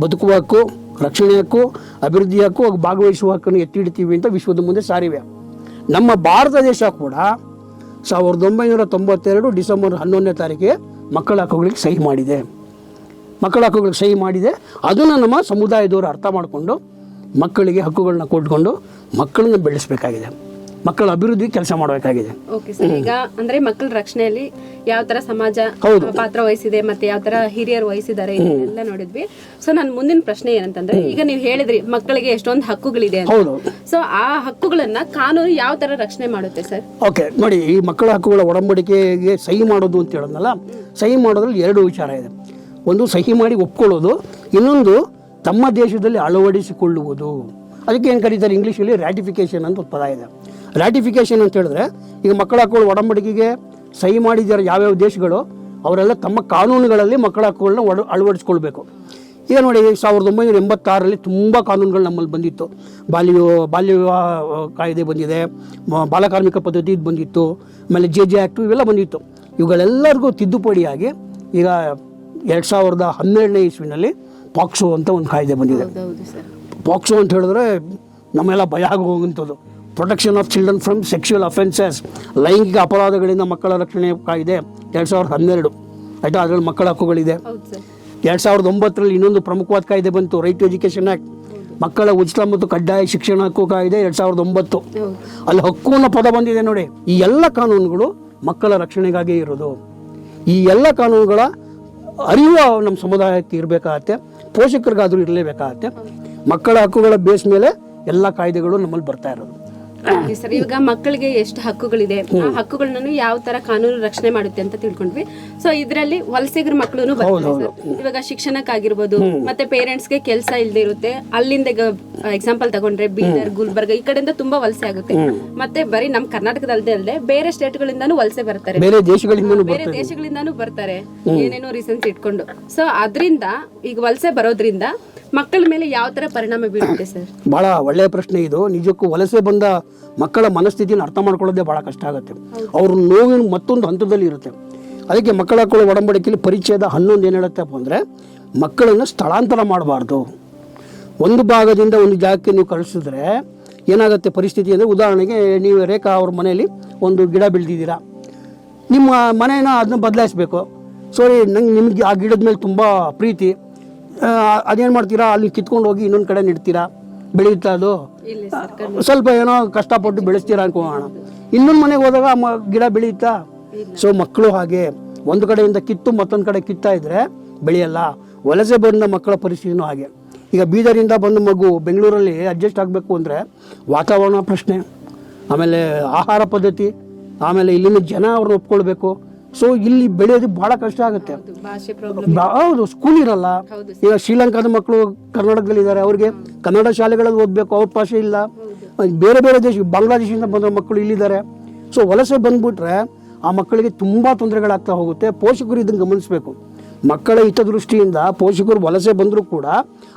ಬದುಕುವ ಹಕ್ಕು ರಕ್ಷಣೆ ಹಕ್ಕು ಅಭಿವೃದ್ಧಿ ಹಕ್ಕು, ಹಾಗೂ ಭಾಗವಹಿಸುವ ಹಕ್ಕನ್ನು ಎತ್ತಿ ಹಿಡಿತೀವಿ ಅಂತ ವಿಶ್ವದ ಮುಂದೆ ಸಾರಿವೆ. ನಮ್ಮ ಭಾರತ ದೇಶ ಕೂಡ ಸಾವಿರದ ಒಂಬೈನೂರ ತೊಂಬತ್ತೆರಡು ಡಿಸೆಂಬರ್ ಹನ್ನೊಂದನೇ ತಾರೀಕಿಗೆ ಮಕ್ಕಳ ಹಕ್ಕುಗಳಿಗೆ ಸಹಿ ಮಾಡಿದೆ. ಮಕ್ಕಳ ಹಕ್ಕುಗಳಿಗೆ ಸಹಿ ಮಾಡಿದೆ. ಅದನ್ನು ನಮ್ಮ ಸಮುದಾಯದವರು ಅರ್ಥ ಮಾಡಿಕೊಂಡು ಮಕ್ಕಳಿಗೆ ಹಕ್ಕುಗಳನ್ನ ಕೊಟ್ಕೊಂಡು ಮಕ್ಕಳನ್ನ ಬೆಳೆಸಬೇಕಾಗಿದೆ. ಮಕ್ಕಳ ಅಭಿವೃದ್ಧಿ ಕೆಲಸ ಮಾಡಬೇಕಾಗಿದೆ. ಓಕೆ ಸರ್ ಈಗ ಅಂದ್ರೆ ಮಕ್ಕಳ ರಕ್ಷಣೆಯಲ್ಲಿ ಯಾವ ತರ ಸಮಾಜ ಹೌದು. ಪಾತ್ರ ವಹಿಸಿದೆ ಮತ್ತೆ ಯಾವ ತರ ಹಿರಿಯರು ವಹಿಸಿದ್ದಾರೆ ಎಲ್ಲ ನೋಡಿದ್ವಿ. ಸೊ ನನ್ನ ಮುಂದಿನ ಪ್ರಶ್ನೆ ಏನಂತಂದ್ರೆ ಈಗ ನೀವು ಹೇಳಿದ್ರಿ ಮಕ್ಕಳಿಗೆ ಎಷ್ಟೊಂದು ಹಕ್ಕುಗಳಿದೆ ಅಂತ. ಹೌದು. ಸೊ ಆ ಹಕ್ಕುಗಳನ್ನ ಕಾನೂನು ಯಾವ ತರ ರಕ್ಷಣೆ ಮಾಡುತ್ತೆ ಸರ್ ಓಕೆ ನೋಡಿ ಈ ಮಕ್ಕಳ ಹಕ್ಕುಗಳ ಒಡಂಬಡಿಕೆಗೆ ಸಹಿ ಮಾಡೋದು ಅಂತ ಹೇಳೋದಲ್ಲ ಸಹಿ ಮಾಡೋದ್ರಲ್ಲಿ ಎರಡು ವಿಚಾರ ಇದೆ. ಒಂದು ಸಹಿ ಮಾಡಿ ಒಪ್ಕೊಳ್ಳೋದು. ಇನ್ನೊಂದು ತಮ್ಮ ದೇಶದಲ್ಲಿ ಅಳವಡಿಸಿಕೊಳ್ಳುವುದು. ಅದಕ್ಕೆ ಏನು ಕರೀತಾರೆ ಇಂಗ್ಲೀಷಲ್ಲಿ ರ್ಯಾಟಿಫಿಕೇಶನ್ ಅಂತ ಒಂದು ಪದ ಇದೆ. ರ್ಯಾಟಿಫಿಕೇಶನ್ ಅಂತ ಹೇಳಿದ್ರೆ ಈಗ ಮಕ್ಕಳ ಹಕ್ಕುಗಳ ಒಡಂಬಡಿಕೆಗೆ ಸಹಿ ಮಾಡಿದ್ದಾರೆ ಯಾವ್ಯಾವ ದೇಶಗಳು ಅವರೆಲ್ಲ ತಮ್ಮ ಕಾನೂನುಗಳಲ್ಲಿ ಮಕ್ಕಳ ಹಕ್ಕುಗಳನ್ನ ಒಡ ಅಳವಡಿಸ್ಕೊಳ್ಬೇಕು. ಈಗ ನೋಡಿ ಸಾವಿರದ ಒಂಬೈನೂರ ಎಂಬತ್ತಾರರಲ್ಲಿ ತುಂಬ ಕಾನೂನುಗಳು ನಮ್ಮಲ್ಲಿ ಬಂದಿತ್ತು. ಬಾಲ್ಯ ಬಾಲ್ಯ ವಿವಾಹ ಕಾಯ್ದೆ ಬಂದಿದೆ ಬಾಲಕಾರ್ಮಿಕ ಪದ್ಧತಿ ಇದು ಬಂದಿತ್ತು ಆಮೇಲೆ ಜೆ ಜೆ ಆ್ಯಕ್ಟು ಇವೆಲ್ಲ ಬಂದಿತ್ತು. ಇವುಗಳೆಲ್ಲರಿಗೂ ತಿದ್ದುಪಡಿಯಾಗಿ ಈಗ ಎರಡು ಸಾವಿರದ ಹನ್ನೆರಡನೇ ಇಸ್ವಿನಲ್ಲಿ ಪಾಕ್ಸೋ ಅಂತ ಒಂದು ಕಾಯ್ದೆ ಬಂದಿದೆ. ಪಾಕ್ಸೋ ಅಂತ ಹೇಳಿದ್ರೆ ನಮ್ಮೆಲ್ಲ ಭಯ ಆಗಿ ಹೋಗುವಂಥದ್ದು protection of children from sexual offences ಲೈಂಗಿಕ ಅಪರಾಧಗಳಿಂದ ಮಕ್ಕಳ ರಕ್ಷಣೆ ಕಾಯ್ದೆ ಎರಡು ಸಾವಿರದ ಹನ್ನೆರಡು. ಆಯಿತಾ? ಅದರಲ್ಲಿ ಮಕ್ಕಳ ಹಕ್ಕುಗಳಿದೆ. ಎರಡು ಸಾವಿರದ ಒಂಬತ್ತರಲ್ಲಿ ಇನ್ನೊಂದು ಪ್ರಮುಖವಾದ ಕಾಯ್ದೆ ಬಂತು ರೈಟ್ ಟು ಎಜುಕೇಷನ್ ಆ್ಯಕ್ಟ್ ಮಕ್ಕಳ ಉಚಿತ ಮತ್ತು ಕಡ್ಡಾಯ ಶಿಕ್ಷಣ ಹಕ್ಕು ಕಾಯ್ದೆ ಎರಡು ಸಾವಿರದ ಒಂಬತ್ತು. ಅಲ್ಲಿ ಹಕ್ಕು ಅನ್ನೋ ಪದ ಬಂದಿದೆ ನೋಡಿ. ಈ ಎಲ್ಲ ಕಾನೂನುಗಳು ಮಕ್ಕಳ ರಕ್ಷಣೆಗಾಗಿ ಇರೋದು. ಈ ಎಲ್ಲ ಕಾನೂನುಗಳ ಅರಿವು ನಮ್ಮ ಸಮುದಾಯಕ್ಕೆ ಇರಬೇಕಾಗತ್ತೆ ಪೋಷಕರಿಗಾದರೂ ಇರಲೇಬೇಕಾಗತ್ತೆ. ಮಕ್ಕಳ ಹಕ್ಕುಗಳ ಬೇಸ್ ಮೇಲೆ ಎಲ್ಲ ಕಾಯ್ದೆಗಳು ನಮ್ಮಲ್ಲಿ ಬರ್ತಾ ಇರೋದು. ಓಕೆ ಸರ್ ಇವಾಗ ಮಕ್ಕಳಿಗೆ ಎಷ್ಟು ಹಕ್ಕುಗಳಿದೆ? ಆ ಹಕ್ಕುಗಳನ್ನ ಯಾವ ತರ ಕಾನೂನು ರಕ್ಷಣೆ ಮಾಡುತ್ತೆ ಅಂತ ತಿಳ್ಕೊಂಡ್ವಿ. ಸೊ ಇದರಲ್ಲಿ ವಲಸಿಗರ ಮಕ್ಕಳು ಬರ್ತಾರೆ ಇವಾಗ ಶಿಕ್ಷಣಕ್ಕಾಗಿರ್ಬೋದು ಮತ್ತೆ ಪೇರೆಂಟ್ಸ್ಗೆ ಕೆಲಸ ಇಲ್ಲದೆ ಇರುತ್ತೆ. ಅಲ್ಲಿಂದ ಎಕ್ಸಾಂಪಲ್ ತಗೊಂಡ್ರೆ ಬೀದರ್ ಗುಲ್ಬರ್ಗ ಈ ಕಡೆಯಿಂದ ತುಂಬಾ ವಲಸೆ ಆಗುತ್ತೆ. ಮತ್ತೆ ಬರೀ ನಮ್ ಕರ್ನಾಟಕದಲ್ಲದೆ ಅಲ್ಲದೆ ಬೇರೆ ಸ್ಟೇಟ್ ಗಳಿಂದಾನು ವಲಸೆ ಬರ್ತಾರೆ. ಬೇರೆ ದೇಶಗಳಿಂದಾನು ಬರ್ತಾರೆ. ಏನೇನೋ ರೀಸನ್ಸ್ ಇಟ್ಕೊಂಡು. ಸೊ ಅದರಿಂದ ಈಗ ವಲಸೆ ಬರೋದ್ರಿಂದ ಮಕ್ಕಳ ಮೇಲೆ ಯಾವ ತರ ಪರಿಣಾಮ ಬೀಳುತ್ತೆ ಸರ್? ಬಹಳ ಒಳ್ಳೆಯ ಪ್ರಶ್ನೆ ಇದು. ನಿಜಕ್ಕೂ ವಲಸೆ ಬಂದ ಮಕ್ಕಳ ಮನಸ್ಥಿತಿನ ಅರ್ಥ ಮಾಡ್ಕೊಳ್ಳೋದೇ ಬಹಳ ಕಷ್ಟ ಆಗುತ್ತೆ. ಅವ್ರ ನೋವಿನ ಮತ್ತೊಂದು ಹಂತದಲ್ಲಿ ಇರುತ್ತೆ. ಅದಕ್ಕೆ ಮಕ್ಕಳ ಹಕ್ಕುಗಳ ಒಡಂಬಡಿಕೆಯಲ್ಲಿ ಪರಿಚಯದ ಹನ್ನೊಂದು ಏನು ಹೇಳುತ್ತಪ್ಪ ಅಂದರೆ ಮಕ್ಕಳನ್ನು ಸ್ಥಳಾಂತರ ಮಾಡಬಾರ್ದು. ಒಂದು ಭಾಗದಿಂದ ಒಂದು ಜಾಗಕ್ಕೆ ನೀವು ಕಳಿಸಿದ್ರೆ ಏನಾಗುತ್ತೆ ಪರಿಸ್ಥಿತಿ ಅಂದರೆ ಉದಾಹರಣೆಗೆ ನೀವು ರೇಖಾ ಅವ್ರ ಮನೆಯಲ್ಲಿ ಒಂದು ಗಿಡ ಬೆಳೆದಿದ್ದೀರಾ. ನಿಮ್ಮ ಮನೇನ ಅದನ್ನ ಬದಲಾಯಿಸಬೇಕು. ಸೋರಿ ನಂಗೆ ನಿಮಗೆ ಆ ಗಿಡದ ಮೇಲೆ ತುಂಬ ಪ್ರೀತಿ. ಅದೇನು ಮಾಡ್ತೀರಾ? ಅಲ್ಲಿ ಕಿತ್ಕೊಂಡು ಹೋಗಿ ಇನ್ನೊಂದು ಕಡೆ ನೆಡ್ತೀರಾ? ಬೆಳೆಯುತ್ತಾ ಅದು? ಸ್ವಲ್ಪ ಏನೋ ಕಷ್ಟಪಟ್ಟು ಬೆಳೆಸ್ತೀರಾ ಅನ್ಕೋಣ ಇನ್ನೊಂದು ಮನೆಗೆ ಹೋದಾಗ ಮ- ಗಿಡ ಬೆಳೆಯುತ್ತಾ? ಸೊ ಮಕ್ಕಳು ಹಾಗೆ ಒಂದು ಕಡೆಯಿಂದ ಕಿತ್ತು ಮತ್ತೊಂದು ಕಡೆ ಕಿತ್ತಾ ಇದ್ರೆ ಬೆಳೆಯಲ್ಲ. ವಲಸೆ ಬಂದ ಮಕ್ಕಳ ಪರಿಸ್ಥಿತಿನೂ ಹಾಗೆ. ಈಗ ಬೀದರಿಂದ ಬಂದ ಮಗು ಬೆಂಗಳೂರಲ್ಲಿ ಅಡ್ಜಸ್ಟ್ ಆಗಬೇಕು ಅಂದರೆ ವಾತಾವರಣ ಪ್ರಶ್ನೆ ಆಮೇಲೆ ಆಹಾರ ಪದ್ಧತಿ ಆಮೇಲೆ ಇಲ್ಲಿನ ಜನ ಅವ್ರನ್ನ ಒಪ್ಕೊಳ್ಬೇಕು. ಸೊ ಇಲ್ಲಿ ಬೆಳೆಯೋದು ಬಹಳ ಕಷ್ಟ ಆಗುತ್ತೆ. ಹೌದು ಸ್ಕೂಲ್ ಇರಲ್ಲ. ಈಗ ಶ್ರೀಲಂಕಾದ ಮಕ್ಕಳು ಕರ್ನಾಟಕದಲ್ಲಿ ಇದ್ದಾರೆ ಅವ್ರಿಗೆ ಕನ್ನಡ ಶಾಲೆಗಳಲ್ಲಿ ಓದಬೇಕು ಅವ್ರ ಭಾಷೆ ಇಲ್ಲ ಬೇರೆ ಬೇರೆ ದೇಶ ಬಾಂಗ್ಲಾದೇಶದಿಂದ ಬಂದ ಮಕ್ಕಳು ಇಲ್ಲಿದ್ದಾರೆ. ಸೊ ವಲಸೆ ಬಂದ್ಬಿಟ್ರೆ ಆ ಮಕ್ಕಳಿಗೆ ತುಂಬ ತೊಂದರೆಗಳಾಗ್ತಾ ಹೋಗುತ್ತೆ. ಪೋಷಕರು ಇದನ್ನು ಗಮನಿಸಬೇಕು. ಮಕ್ಕಳ ಹಿತದೃಷ್ಟಿಯಿಂದ ಪೋಷಕರು ವಲಸೆ ಬಂದರೂ ಕೂಡ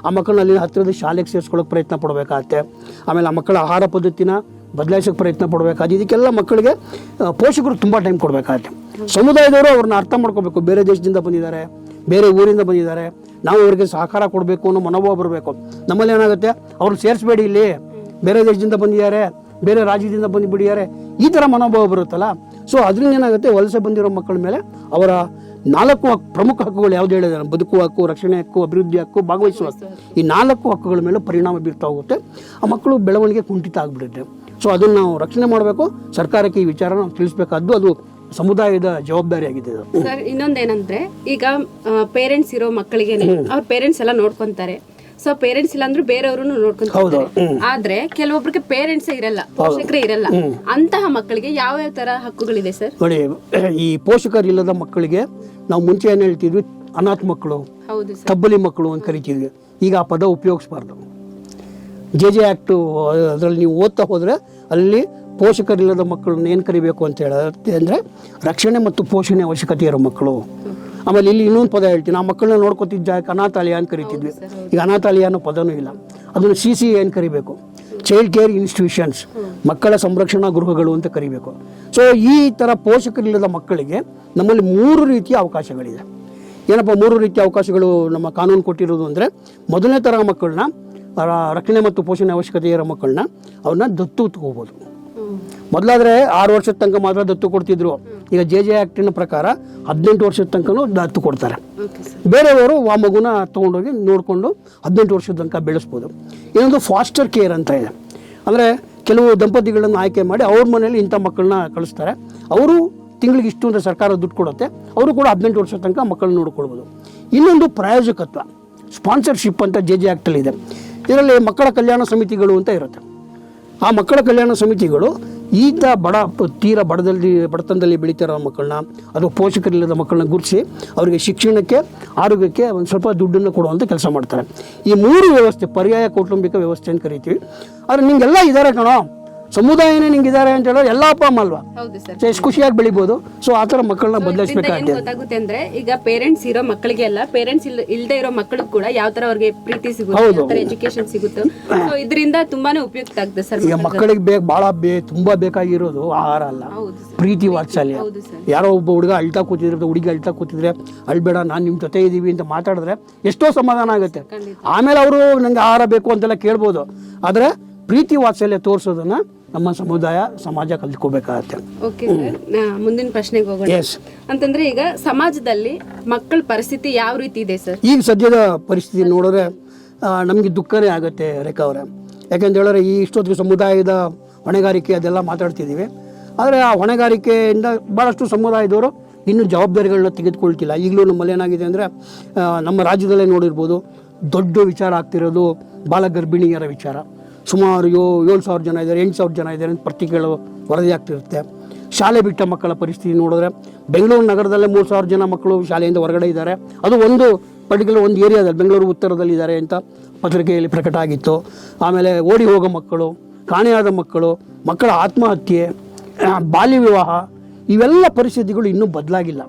ಆ ಮಕ್ಕಳನ್ನ ಅಲ್ಲಿ ಹತ್ತಿರದ ಶಾಲೆಗೆ ಸೇರಿಸ್ಕೊಳ್ಳೋಕೆ ಪ್ರಯತ್ನ ಪಡಬೇಕಾಗತ್ತೆ. ಆಮೇಲೆ ಆ ಮಕ್ಕಳ ಆಹಾರ ಪದ್ಧತಿನ ಬದಲಾಯಿಸೋಕೆ ಪ್ರಯತ್ನ ಪಡಬೇಕಾದ್ರೆ ಇದಕ್ಕೆಲ್ಲ ಮಕ್ಕಳಿಗೆ ಪೋಷಕರು ತುಂಬ ಟೈಮ್ ಕೊಡಬೇಕಾಗುತ್ತೆ. ಸಮುದಾಯದವರು ಅವ್ರನ್ನ ಅರ್ಥ ಮಾಡ್ಕೋಬೇಕು. ಬೇರೆ ದೇಶದಿಂದ ಬಂದಿದ್ದಾರೆ, ಬೇರೆ ಊರಿಂದ ಬಂದಿದ್ದಾರೆ, ನಾವು ಅವರಿಗೆ ಸಹಕಾರ ಕೊಡಬೇಕು ಅನ್ನೋ ಮನೋಭಾವ ಬರಬೇಕು. ನಮ್ಮಲ್ಲಿ ಏನಾಗುತ್ತೆ? ಅವ್ರನ್ನ ಸೇರಿಸ್ಬೇಡಿ ಇಲ್ಲಿ. ಬೇರೆ ದೇಶದಿಂದ ಬಂದಿದ್ದಾರೆ, ಬೇರೆ ರಾಜ್ಯದಿಂದ ಬಂದುಬಿಟ್ಟಿದ್ದಾರೆ ಈ ಥರ ಮನೋಭಾವ ಬರುತ್ತಲ್ಲ? ಸೊ ಅದರಿಂದ ಏನಾಗುತ್ತೆ? ವಲಸೆ ಬಂದಿರೋ ಮಕ್ಕಳ ಮೇಲೆ ಅವರ ನಾಲ್ಕು ಹಕ್ಕು ಪ್ರಮುಖ ಹಕ್ಕುಗಳು ಯಾವ್ದು ಹೇಳಿದಾರೆ ಬದುಕು ಹಕ್ಕು, ರಕ್ಷಣೆ ಹಕ್ಕು, ಅಭಿವೃದ್ಧಿ ಹಕ್ಕು, ಭಾಗವಹಿಸುವ ಈ ನಾಲ್ಕು ಹಕ್ಕುಗಳ ಮೇಲೆ ಪರಿಣಾಮ ಬೀರ್ತಾ ಹೋಗುತ್ತೆ. ಆ ಮಕ್ಕಳು ಬೆಳವಣಿಗೆ ಕುಂಠಿತ ಆಗಿಬಿಡುತ್ತೆ. ಸೊ ಅದನ್ನು ನಾವು ರಕ್ಷಣೆ ಮಾಡಬೇಕು. ಸರ್ಕಾರಕ್ಕೆ ಈ ವಿಚಾರ ನಾವು ತಿಳಿಸ್ಬೇಕಾದ್ದು ಅದು ಸಮುದಾಯದ ಜವಾಬ್ದಾರಿಯಾಗಿದೆ ಆಗಿದೆ ಸರ್ ಇನ್ನೊಂದೇನಂದ್ರೆ ಈಗ ಪೇರೆಂಟ್ಸ್ ಇರೋ ಮಕ್ಕಳಿಗೆ ಅವ್ರ ಪೇರೆಂಟ್ಸ್ ಎಲ್ಲ ನೋಡ್ಕೊಂತಾರೆ. ಸೊ ಪೇರೆಂಟ್ಸ್ ಇಲ್ಲ ಅಂದ್ರೆ ಬೇರೆಯವರು ನೋಡ್ಕೊಂತಾರೆ ಆದ್ರೆ ಕೆಲವೊಬ್ಬರಿಗೆ ಪೇರೆಂಟ್ಸ್ ಇರಲ್ಲ ಪೋಷಕರೇ ಇರಲ್ಲ. ಅಂತಹ ಮಕ್ಕಳಿಗೆ ಯಾವ ಯಾವ ತರ ಹಕ್ಕುಗಳಿದೆ ಸರ್? ನೋಡಿ ಈ ಪೋಷಕರಿಲ್ಲದ ಮಕ್ಕಳಿಗೆ ನಾವು ಮುಂಚೆ ಏನ್ ಹೇಳ್ತಿದ್ವಿ ಅನಾಥ ಮಕ್ಕಳು ತಬ್ಬಲಿ ಮಕ್ಕಳು ಅಂತ ಕರಿತಿದ್ವಿ. ಈಗ ಆ ಪದ ಉಪಯೋಗಿಸ್ಬಾರ್ದು. ಜೆ ಜೆ ಆ್ಯಕ್ಟು ಅದರಲ್ಲಿ ನೀವು ಓದ್ತಾ ಹೋದರೆ ಅಲ್ಲಿ ಪೋಷಕರಿಲ್ಲದ ಮಕ್ಕಳನ್ನ ಏನು ಕರಿಬೇಕು ಅಂತ ಹೇಳುತ್ತೆ ಅಂದರೆ ರಕ್ಷಣೆ ಮತ್ತು ಪೋಷಣೆ ಅವಶ್ಯಕತೆ ಇರೋ ಮಕ್ಕಳು. ಆಮೇಲೆ ಇಲ್ಲಿ ಇನ್ನೊಂದು ಪದ ಹೇಳ್ತೀನಿ ಆ ಮಕ್ಕಳನ್ನ ನೋಡ್ಕೊತಿದ್ದ ಅನಾಥಾಲಯ ಅಂತ ಕರಿತಿದ್ವಿ. ಈಗ ಅನಾಥಾಲಯ ಅನ್ನೋ ಪದನೂ ಇಲ್ಲ. ಅದನ್ನು ಸಿ ಸಿ ಏನು ಕರಿಬೇಕು? ಚೈಲ್ಡ್ ಕೇರ್ ಇನ್ಸ್ಟಿಟ್ಯೂಷನ್ಸ್ ಮಕ್ಕಳ ಸಂರಕ್ಷಣಾ ಗೃಹಗಳು ಅಂತ ಕರಿಬೇಕು. ಸೊ ಈ ಥರ ಪೋಷಕರಿಲ್ಲದ ಮಕ್ಕಳಿಗೆ ನಮ್ಮಲ್ಲಿ ಮೂರು ರೀತಿಯ ಅವಕಾಶಗಳಿದೆ. ಏನಪ್ಪ ಮೂರು ರೀತಿಯ ಅವಕಾಶಗಳು ನಮ್ಮ ಕಾನೂನು ಕೊಟ್ಟಿರೋದು ಅಂದರೆ ಮೊದಲನೇ ಥರ ಮಕ್ಕಳನ್ನ ರಕ್ಷಣೆ ಮತ್ತು ಪೋಷಣೆ ಅವಶ್ಯಕತೆ ಇರೋ ಮಕ್ಕಳನ್ನ ಅವ್ರನ್ನ ದತ್ತು ತಗೋಬೋದು. ಮೊದಲಾದ್ರೆ ಆರು ವರ್ಷದ ತನಕ ಮಾತ್ರ ದತ್ತು ಕೊಡ್ತಿದ್ರು. ಈಗ ಜೆ ಜೆ ಆ್ಯಕ್ಟಿನ ಪ್ರಕಾರ ಹದಿನೆಂಟು ವರ್ಷದ ತನಕನೂ ದತ್ತು ಕೊಡ್ತಾರೆ. ಬೇರೆಯವರು ಆ ಮಗುನ ತೊಗೊಂಡೋಗಿ ನೋಡಿಕೊಂಡು ಹದಿನೆಂಟು ವರ್ಷದ ತನಕ ಬೆಳೆಸ್ಬೋದು. ಇನ್ನೊಂದು ಫಾಸ್ಟರ್ ಕೇರ್ ಅಂತ ಇದೆ. ಅಂದರೆ ಕೆಲವು ದಂಪತಿಗಳನ್ನು ಆಯ್ಕೆ ಮಾಡಿ ಅವ್ರ ಮನೇಲಿ ಇಂಥ ಮಕ್ಕಳನ್ನ ಕಳಿಸ್ತಾರೆ. ಅವರು ತಿಂಗಳಿಗೆ ಇಷ್ಟು ಅಂತ ಸರ್ಕಾರ ದುಡ್ಡು ಕೊಡುತ್ತೆ. ಅವರು ಕೂಡ ಹದಿನೆಂಟು ವರ್ಷದ ತನಕ ಮಕ್ಕಳನ್ನ ನೋಡ್ಕೊಳ್ಬೋದು. ಇನ್ನೊಂದು ಪ್ರಾಯೋಜಕತ್ವ ಸ್ಪಾನ್ಸರ್ಶಿಪ್ ಅಂತ ಜೆ ಜೆ ಆ್ಯಕ್ಟಲ್ಲಿ ಇದೆ. ಇದರಲ್ಲಿ ಮಕ್ಕಳ ಕಲ್ಯಾಣ ಸಮಿತಿಗಳು ಅಂತ ಇರುತ್ತೆ. ಆ ಮಕ್ಕಳ ಕಲ್ಯಾಣ ಸಮಿತಿಗಳು ಈತ ಬಡ ತೀರ ಬಡದಲ್ಲಿ, ಬಡತನದಲ್ಲಿ ಬೆಳೀತಿರೋ ಮಕ್ಕಳನ್ನ ಅಥವಾ ಪೋಷಕರಿಲ್ಲದ ಮಕ್ಕಳನ್ನ ಗುರುತಿಸಿ ಅವರಿಗೆ ಶಿಕ್ಷಣಕ್ಕೆ, ಆರೋಗ್ಯಕ್ಕೆ ಒಂದು ಸ್ವಲ್ಪ ದುಡ್ಡನ್ನು ಕೊಡುವಂಥ ಕೆಲಸ ಮಾಡ್ತಾರೆ. ಈ ಮೂರು ವ್ಯವಸ್ಥೆ ಪರ್ಯಾಯ ಕೌಟುಂಬಿಕ ವ್ಯವಸ್ಥೆ ಅಂತ ಕರಿತೀವಿ. ಆದರೆ ನಿಮಗೆಲ್ಲ ಇದ್ದಾರೆ ಕಣೋ. ಸಮುದಾಯನೇ ನಿಂಗಿದ್ದಾರೆ ಅಂತ ಹೇಳೋರು ಎಲ್ಲ ಅಪ್ಪ ಅಮ್ಮ ಅಲ್ವಾ? ಎಷ್ಟು ಖುಷಿಯಾಗಿ ಬೆಳಿಬೋದು. ಸೊ ಆ ಥರ ಮಕ್ಕಳನ್ನ ಬದಲಾಯಿಸಬೇಕಾಗುತ್ತೆ ಗೊತ್ತಾಗುತ್ತೆ ಅಂದ್ರೆ ಈಗ ಪೇರೆಂಟ್ಸ್ ಇರೋ ಮಕ್ಕಳಿಗೆ ಮಕ್ಕಳಿಗೆಲ್ಲ ಪೇರೆಂಟ್ಸ್ ಇಲ್ಲದೆ ಇರೋ ಮಕ್ಕಳಿಗೆ ಕೂಡ ಯಾವ ತರ ಅವ್ರಿಗೆ ಪ್ರೀತಿ ಸಿಗುತ್ತೆ ಎಜುಕೇಶನ್ ಸಿಗುತ್ತೆ. ಸೊ ಇದರಿಂದ ತುಂಬಾನೇ ಉಪಯುಕ್ತ ಆಗುತ್ತೆ ಸರ್ ಈಗ ಮಕ್ಕಳಿಗೆ. ಬೇಗ ಭಾಳ ಬೇ ತುಂಬ ಬೇಕಾಗಿರೋದು ಆಹಾರ ಅಲ್ಲ. ಪ್ರೀತಿ ವಾತ್ಸಲ್ಯ. ಯಾರೋ ಒಬ್ಬ ಹುಡುಗ ಅಳ್ತಾ ಕೂತಿದ್ರೆ ಹುಡುಗಿ ಅಳ್ತಾ ಕೂತಿದ್ರೆ ಅಳ್ಬೇಡ ನಾನು ನಿಮ್ಮ ಜೊತೆ ಇದ್ದೀವಿ ಅಂತ ಮಾತಾಡಿದ್ರೆ ಎಷ್ಟೋ ಸಮಾಧಾನ ಆಗುತ್ತೆ. ಆಮೇಲೆ ಅವರು ನಂಗೆ ಆಹಾರ ಬೇಕು ಅಂತೆಲ್ಲ ಕೇಳ್ಬೋದು. ಆದರೆ ಪ್ರೀತಿ ವಾತ್ಸಲ್ಯ ತೋರಿಸೋದನ್ನ ನಮ್ಮ ಸಮುದಾಯ ಸಮಾಜ ಕಲ್ತ್ಕೋಬೇಕಾಗತ್ತೆ. ಓಕೆ ಸರ್ ಮುಂದಿನ ಪ್ರಶ್ನೆಗೆ ಹೋಗೋಣ. ಎಸ್ ಅಂತಂದ್ರೆ ಈಗ ಸಮಾಜದಲ್ಲಿ ಮಕ್ಕಳ ಪರಿಸ್ಥಿತಿ ಯಾವ ರೀತಿ ಇದೆ ಸರ್ ಈಗ ಸದ್ಯದ ಪರಿಸ್ಥಿತಿ ನೋಡಿದ್ರೆ ನಮಗೆ ದುಃಖನೇ ಆಗುತ್ತೆ ರೇಖಾ ಅವರ. ಯಾಕೆಂತ ಹೇಳಿದ್ರೆ ಈ ಇಷ್ಟೊತ್ತಿಗೆ ಸಮುದಾಯದ ಹೊಣೆಗಾರಿಕೆ ಅದೆಲ್ಲ ಮಾತಾಡ್ತಿದ್ದೀವಿ. ಆದರೆ ಆ ಹೊಣೆಗಾರಿಕೆಯಿಂದ ಭಾಳಷ್ಟು ಸಮುದಾಯದವರು ಇನ್ನೂ ಜವಾಬ್ದಾರಿಗಳನ್ನ ತೆಗೆದುಕೊಳ್ತಿಲ್ಲ. ಈಗಲೂ ನಮ್ಮಲ್ಲಿ ಏನಾಗಿದೆ ಅಂದರೆ ನಮ್ಮ ರಾಜ್ಯದಲ್ಲೇ ನೋಡಿರ್ಬೋದು ದೊಡ್ಡ ವಿಚಾರ ಆಗ್ತಿರೋದು ಬಾಲ ಗರ್ಭಿಣಿಯರ ವಿಚಾರ. ಸುಮಾರು ಏಳು ಸಾವಿರ ಜನ ಇದ್ದಾರೆ, ಎಂಟು ಸಾವಿರ ಜನ ಇದ್ದಾರೆ ಅಂತ ಪತ್ರಿಕೆಗಳು ವರದಿ ಆಗ್ತಿರುತ್ತೆ. ಶಾಲೆ ಬಿಟ್ಟ ಮಕ್ಕಳ ಪರಿಸ್ಥಿತಿ ನೋಡಿದ್ರೆ ಬೆಂಗಳೂರು ನಗರದಲ್ಲೇ ಮೂರು ಸಾವಿರ ಜನ ಮಕ್ಕಳು ಶಾಲೆಯಿಂದ ಹೊರಗಡೆ ಇದ್ದಾರೆ. ಅದು ಒಂದು ಪರ್ಟಿಕ್ಯುಲರ್ ಒಂದು ಏರಿಯಾದಲ್ಲಿ, ಬೆಂಗಳೂರು ಉತ್ತರದಲ್ಲಿ ಇದ್ದಾರೆ ಅಂತ ಪತ್ರಿಕೆಯಲ್ಲಿ ಪ್ರಕಟ ಆಗಿತ್ತು. ಆಮೇಲೆ ಓಡಿ ಹೋಗೋ ಮಕ್ಕಳು, ಕಾಣೆಯಾದ ಮಕ್ಕಳು, ಮಕ್ಕಳ ಆತ್ಮಹತ್ಯೆ ಬಾಲ್ಯ ವಿವಾಹ, ಇವೆಲ್ಲ ಪರಿಸ್ಥಿತಿಗಳು ಇನ್ನೂ ಬದಲಾಗಿಲ್ಲ.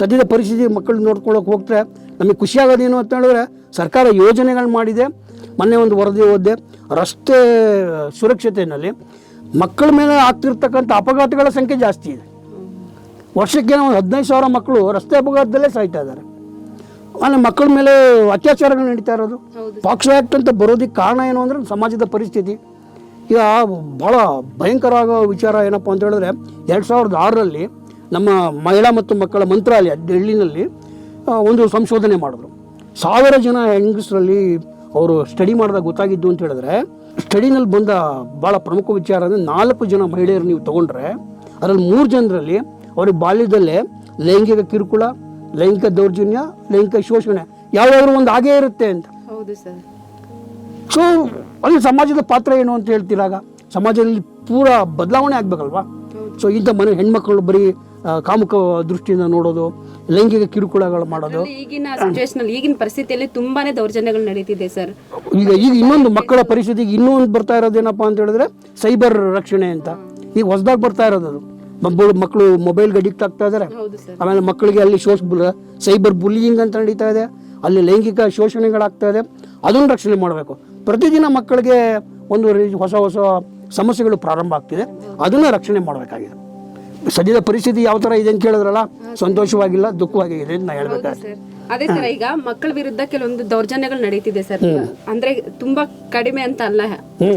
ಸದ್ಯದ ಪರಿಸ್ಥಿತಿ ಮಕ್ಕಳು ನೋಡ್ಕೊಳ್ಳೋಕೆ ಹೋಗ್ತಾರೆ. ನಮಗೆ ಖುಷಿಯಾಗೋದೇನು ಅಂತ ಹೇಳಿದ್ರೆ ಸರ್ಕಾರ ಯೋಜನೆಗಳು ಮಾಡಿದೆ. ಮೊನ್ನೆ ಒಂದು ವರದಿ ಓದಿದೆ ರಸ್ತೆ ಸುರಕ್ಷತೆಯಲ್ಲಿ ಮಕ್ಕಳ ಮೇಲೆ ಆಗ್ತಿರ್ತಕ್ಕಂಥ ಅಪಘಾತಗಳ ಸಂಖ್ಯೆ ಜಾಸ್ತಿ ಇದೆ. ವರ್ಷಕ್ಕೆ ಒಂದು ಹದಿನೈದು ಸಾವಿರ ಮಕ್ಕಳು ರಸ್ತೆ ಅಪಘಾತದಲ್ಲೇ ಸಾಯ್ತಾ ಇದ್ದಾರೆ. ಆಮೇಲೆ ಮಕ್ಕಳ ಮೇಲೆ ಅತ್ಯಾಚಾರಗಳು ನಡೀತಾ ಇರೋದು. ಪಾಕ್ಸೋ ಆ್ಯಕ್ಟ್ ಅಂತ ಬರೋದಕ್ಕೆ ಕಾರಣ ಏನು ಅಂದರೆ ಸಮಾಜದ ಪರಿಸ್ಥಿತಿ. ಈಗ ಭಾಳ ಭಯಂಕರ ಆಗೋ ವಿಚಾರ ಏನಪ್ಪ ಅಂತ ಹೇಳಿದ್ರೆ ಎರಡು ಸಾವಿರದ ಆರರಲ್ಲಿ ನಮ್ಮ ಮಹಿಳಾ ಮತ್ತು ಮಕ್ಕಳ ಮಂತ್ರಾಲಯ ಡೆಲ್ಲಿನಲ್ಲಿ ಒಂದು ಸಂಶೋಧನೆ ಮಾಡಿದ್ರು. ಸಾವಿರ ಜನ ಹೆಂಗಸರಲ್ಲಿ ಅವರು ಸ್ಟಡಿ ಮಾಡಿದಾಗ ಗೊತ್ತಾಗಿದ್ದು ಅಂತ ಹೇಳಿದ್ರೆ ಸ್ಟಡಿನಲ್ಲಿ ಬಂದ ಭಾಳ ಪ್ರಮುಖ ವಿಚಾರ ಅಂದರೆ ನಾಲ್ಕು ಜನ ಮಹಿಳೆಯರು ನೀವು ತಗೊಂಡ್ರೆ ಅದರಲ್ಲಿ ಮೂರು ಜನರಲ್ಲಿ ಅವ್ರಿಗೆ ಬಾಲ್ಯದಲ್ಲೇ ಲೈಂಗಿಕ ಕಿರುಕುಳ ಲೈಂಗಿಕ ದೌರ್ಜನ್ಯ ಲೈಂಗಿಕ ಶೋಷಣೆ ಯಾವ್ದಾದ್ರು ಒಂದು ಹಾಗೇ ಇರುತ್ತೆ ಅಂತ. ಹೌದು ಸರ್. ಸೊ ಅಲ್ಲಿ ಸಮಾಜದ ಪಾತ್ರ ಏನು ಅಂತ ಹೇಳ್ತೀರಾಗ ಸಮಾಜದಲ್ಲಿ ಪೂರಾ ಬದಲಾವಣೆ ಆಗ್ಬೇಕಲ್ವಾ? ಸೊ ಇಂಥ ಮನೆ ಹೆಣ್ಮಕ್ಳು ಬರೀ ಕಾಮುಕ ದೃಷ್ಟಿಯಿಂದ ನೋಡೋದು ಲೈಂಗಿಕ ಕಿರುಕುಳಗಳು ಮಾಡೋದು. ಈಗಿನ ಸಿಚುವೇಶನ್ ಈಗಿನ ಪರಿಸ್ಥಿತಿಯಲ್ಲಿ ತುಂಬಾನೇ ದೌರ್ಜನ್ಯಗಳು ನಡೀತಿದೆ ಸರ್ ಈಗ ಈಗ ಇನ್ನೊಂದು ಮಕ್ಕಳ ಪರಿಸ್ಥಿತಿಗೆ ಇನ್ನೊಂದು ಬರ್ತಾ ಇರೋದೇನಪ್ಪ ಅಂತ ಹೇಳಿದ್ರೆ ಸೈಬರ್ ರಕ್ಷಣೆ ಅಂತ. ಈಗ ಹೊಸದಾಗಿ ಬರ್ತಾ ಇರೋದು ಅದು. ಮಕ್ಕಳು ಮಕ್ಕಳು ಮೊಬೈಲ್ಗೆ ಅಡಿಕ್ಟ್ ಆಗ್ತಾ ಇದ್ದಾರೆ ಆಮೇಲೆ ಮಕ್ಕಳಿಗೆ ಅಲ್ಲಿ ಶೋಷ ಸೈಬರ್ ಬುಲ್ಲಿಂಗ್ ಅಂತ ನಡೀತಾ ಇದೆ. ಅಲ್ಲಿ ಲೈಂಗಿಕ ಶೋಷಣೆಗಳಾಗ್ತಾ ಇದೆ. ಅದನ್ನು ರಕ್ಷಣೆ ಮಾಡಬೇಕು. ಪ್ರತಿದಿನ ಮಕ್ಕಳಿಗೆ ಒಂದು ಹೊಸ ಹೊಸ ಸಮಸ್ಯೆಗಳು ಪ್ರಾರಂಭ ಆಗ್ತಿದೆ. ಅದನ್ನು ರಕ್ಷಣೆ ಮಾಡಬೇಕಾಗಿದೆ. ಸದ್ಯದ ಪರಿಸ್ಥಿತಿ ಯಾವ ತರ ಇದೆ ಅಂತ ಕೇಳಿದ್ರಲ್ಲ ಸಂತೋಷವಾಗಿಲ್ಲ ದುಃಖವಾಗಿದೆ ಅಂತ ನಾ ಹೇಳ್ಬೇಕಾಗ್ತದೆ ಸರ್. ಅದೇ ತರ ಈಗ ಮಕ್ಕಳ ವಿರುದ್ಧ ಕೆಲವೊಂದು ದೌರ್ಜನ್ಯಗಳು ನಡೀತಿದೆ ಸರ್. ಅಂದ್ರೆ ತುಂಬಾ ಕಡಿಮೆ ಅಂತ ಅಲ್ಲ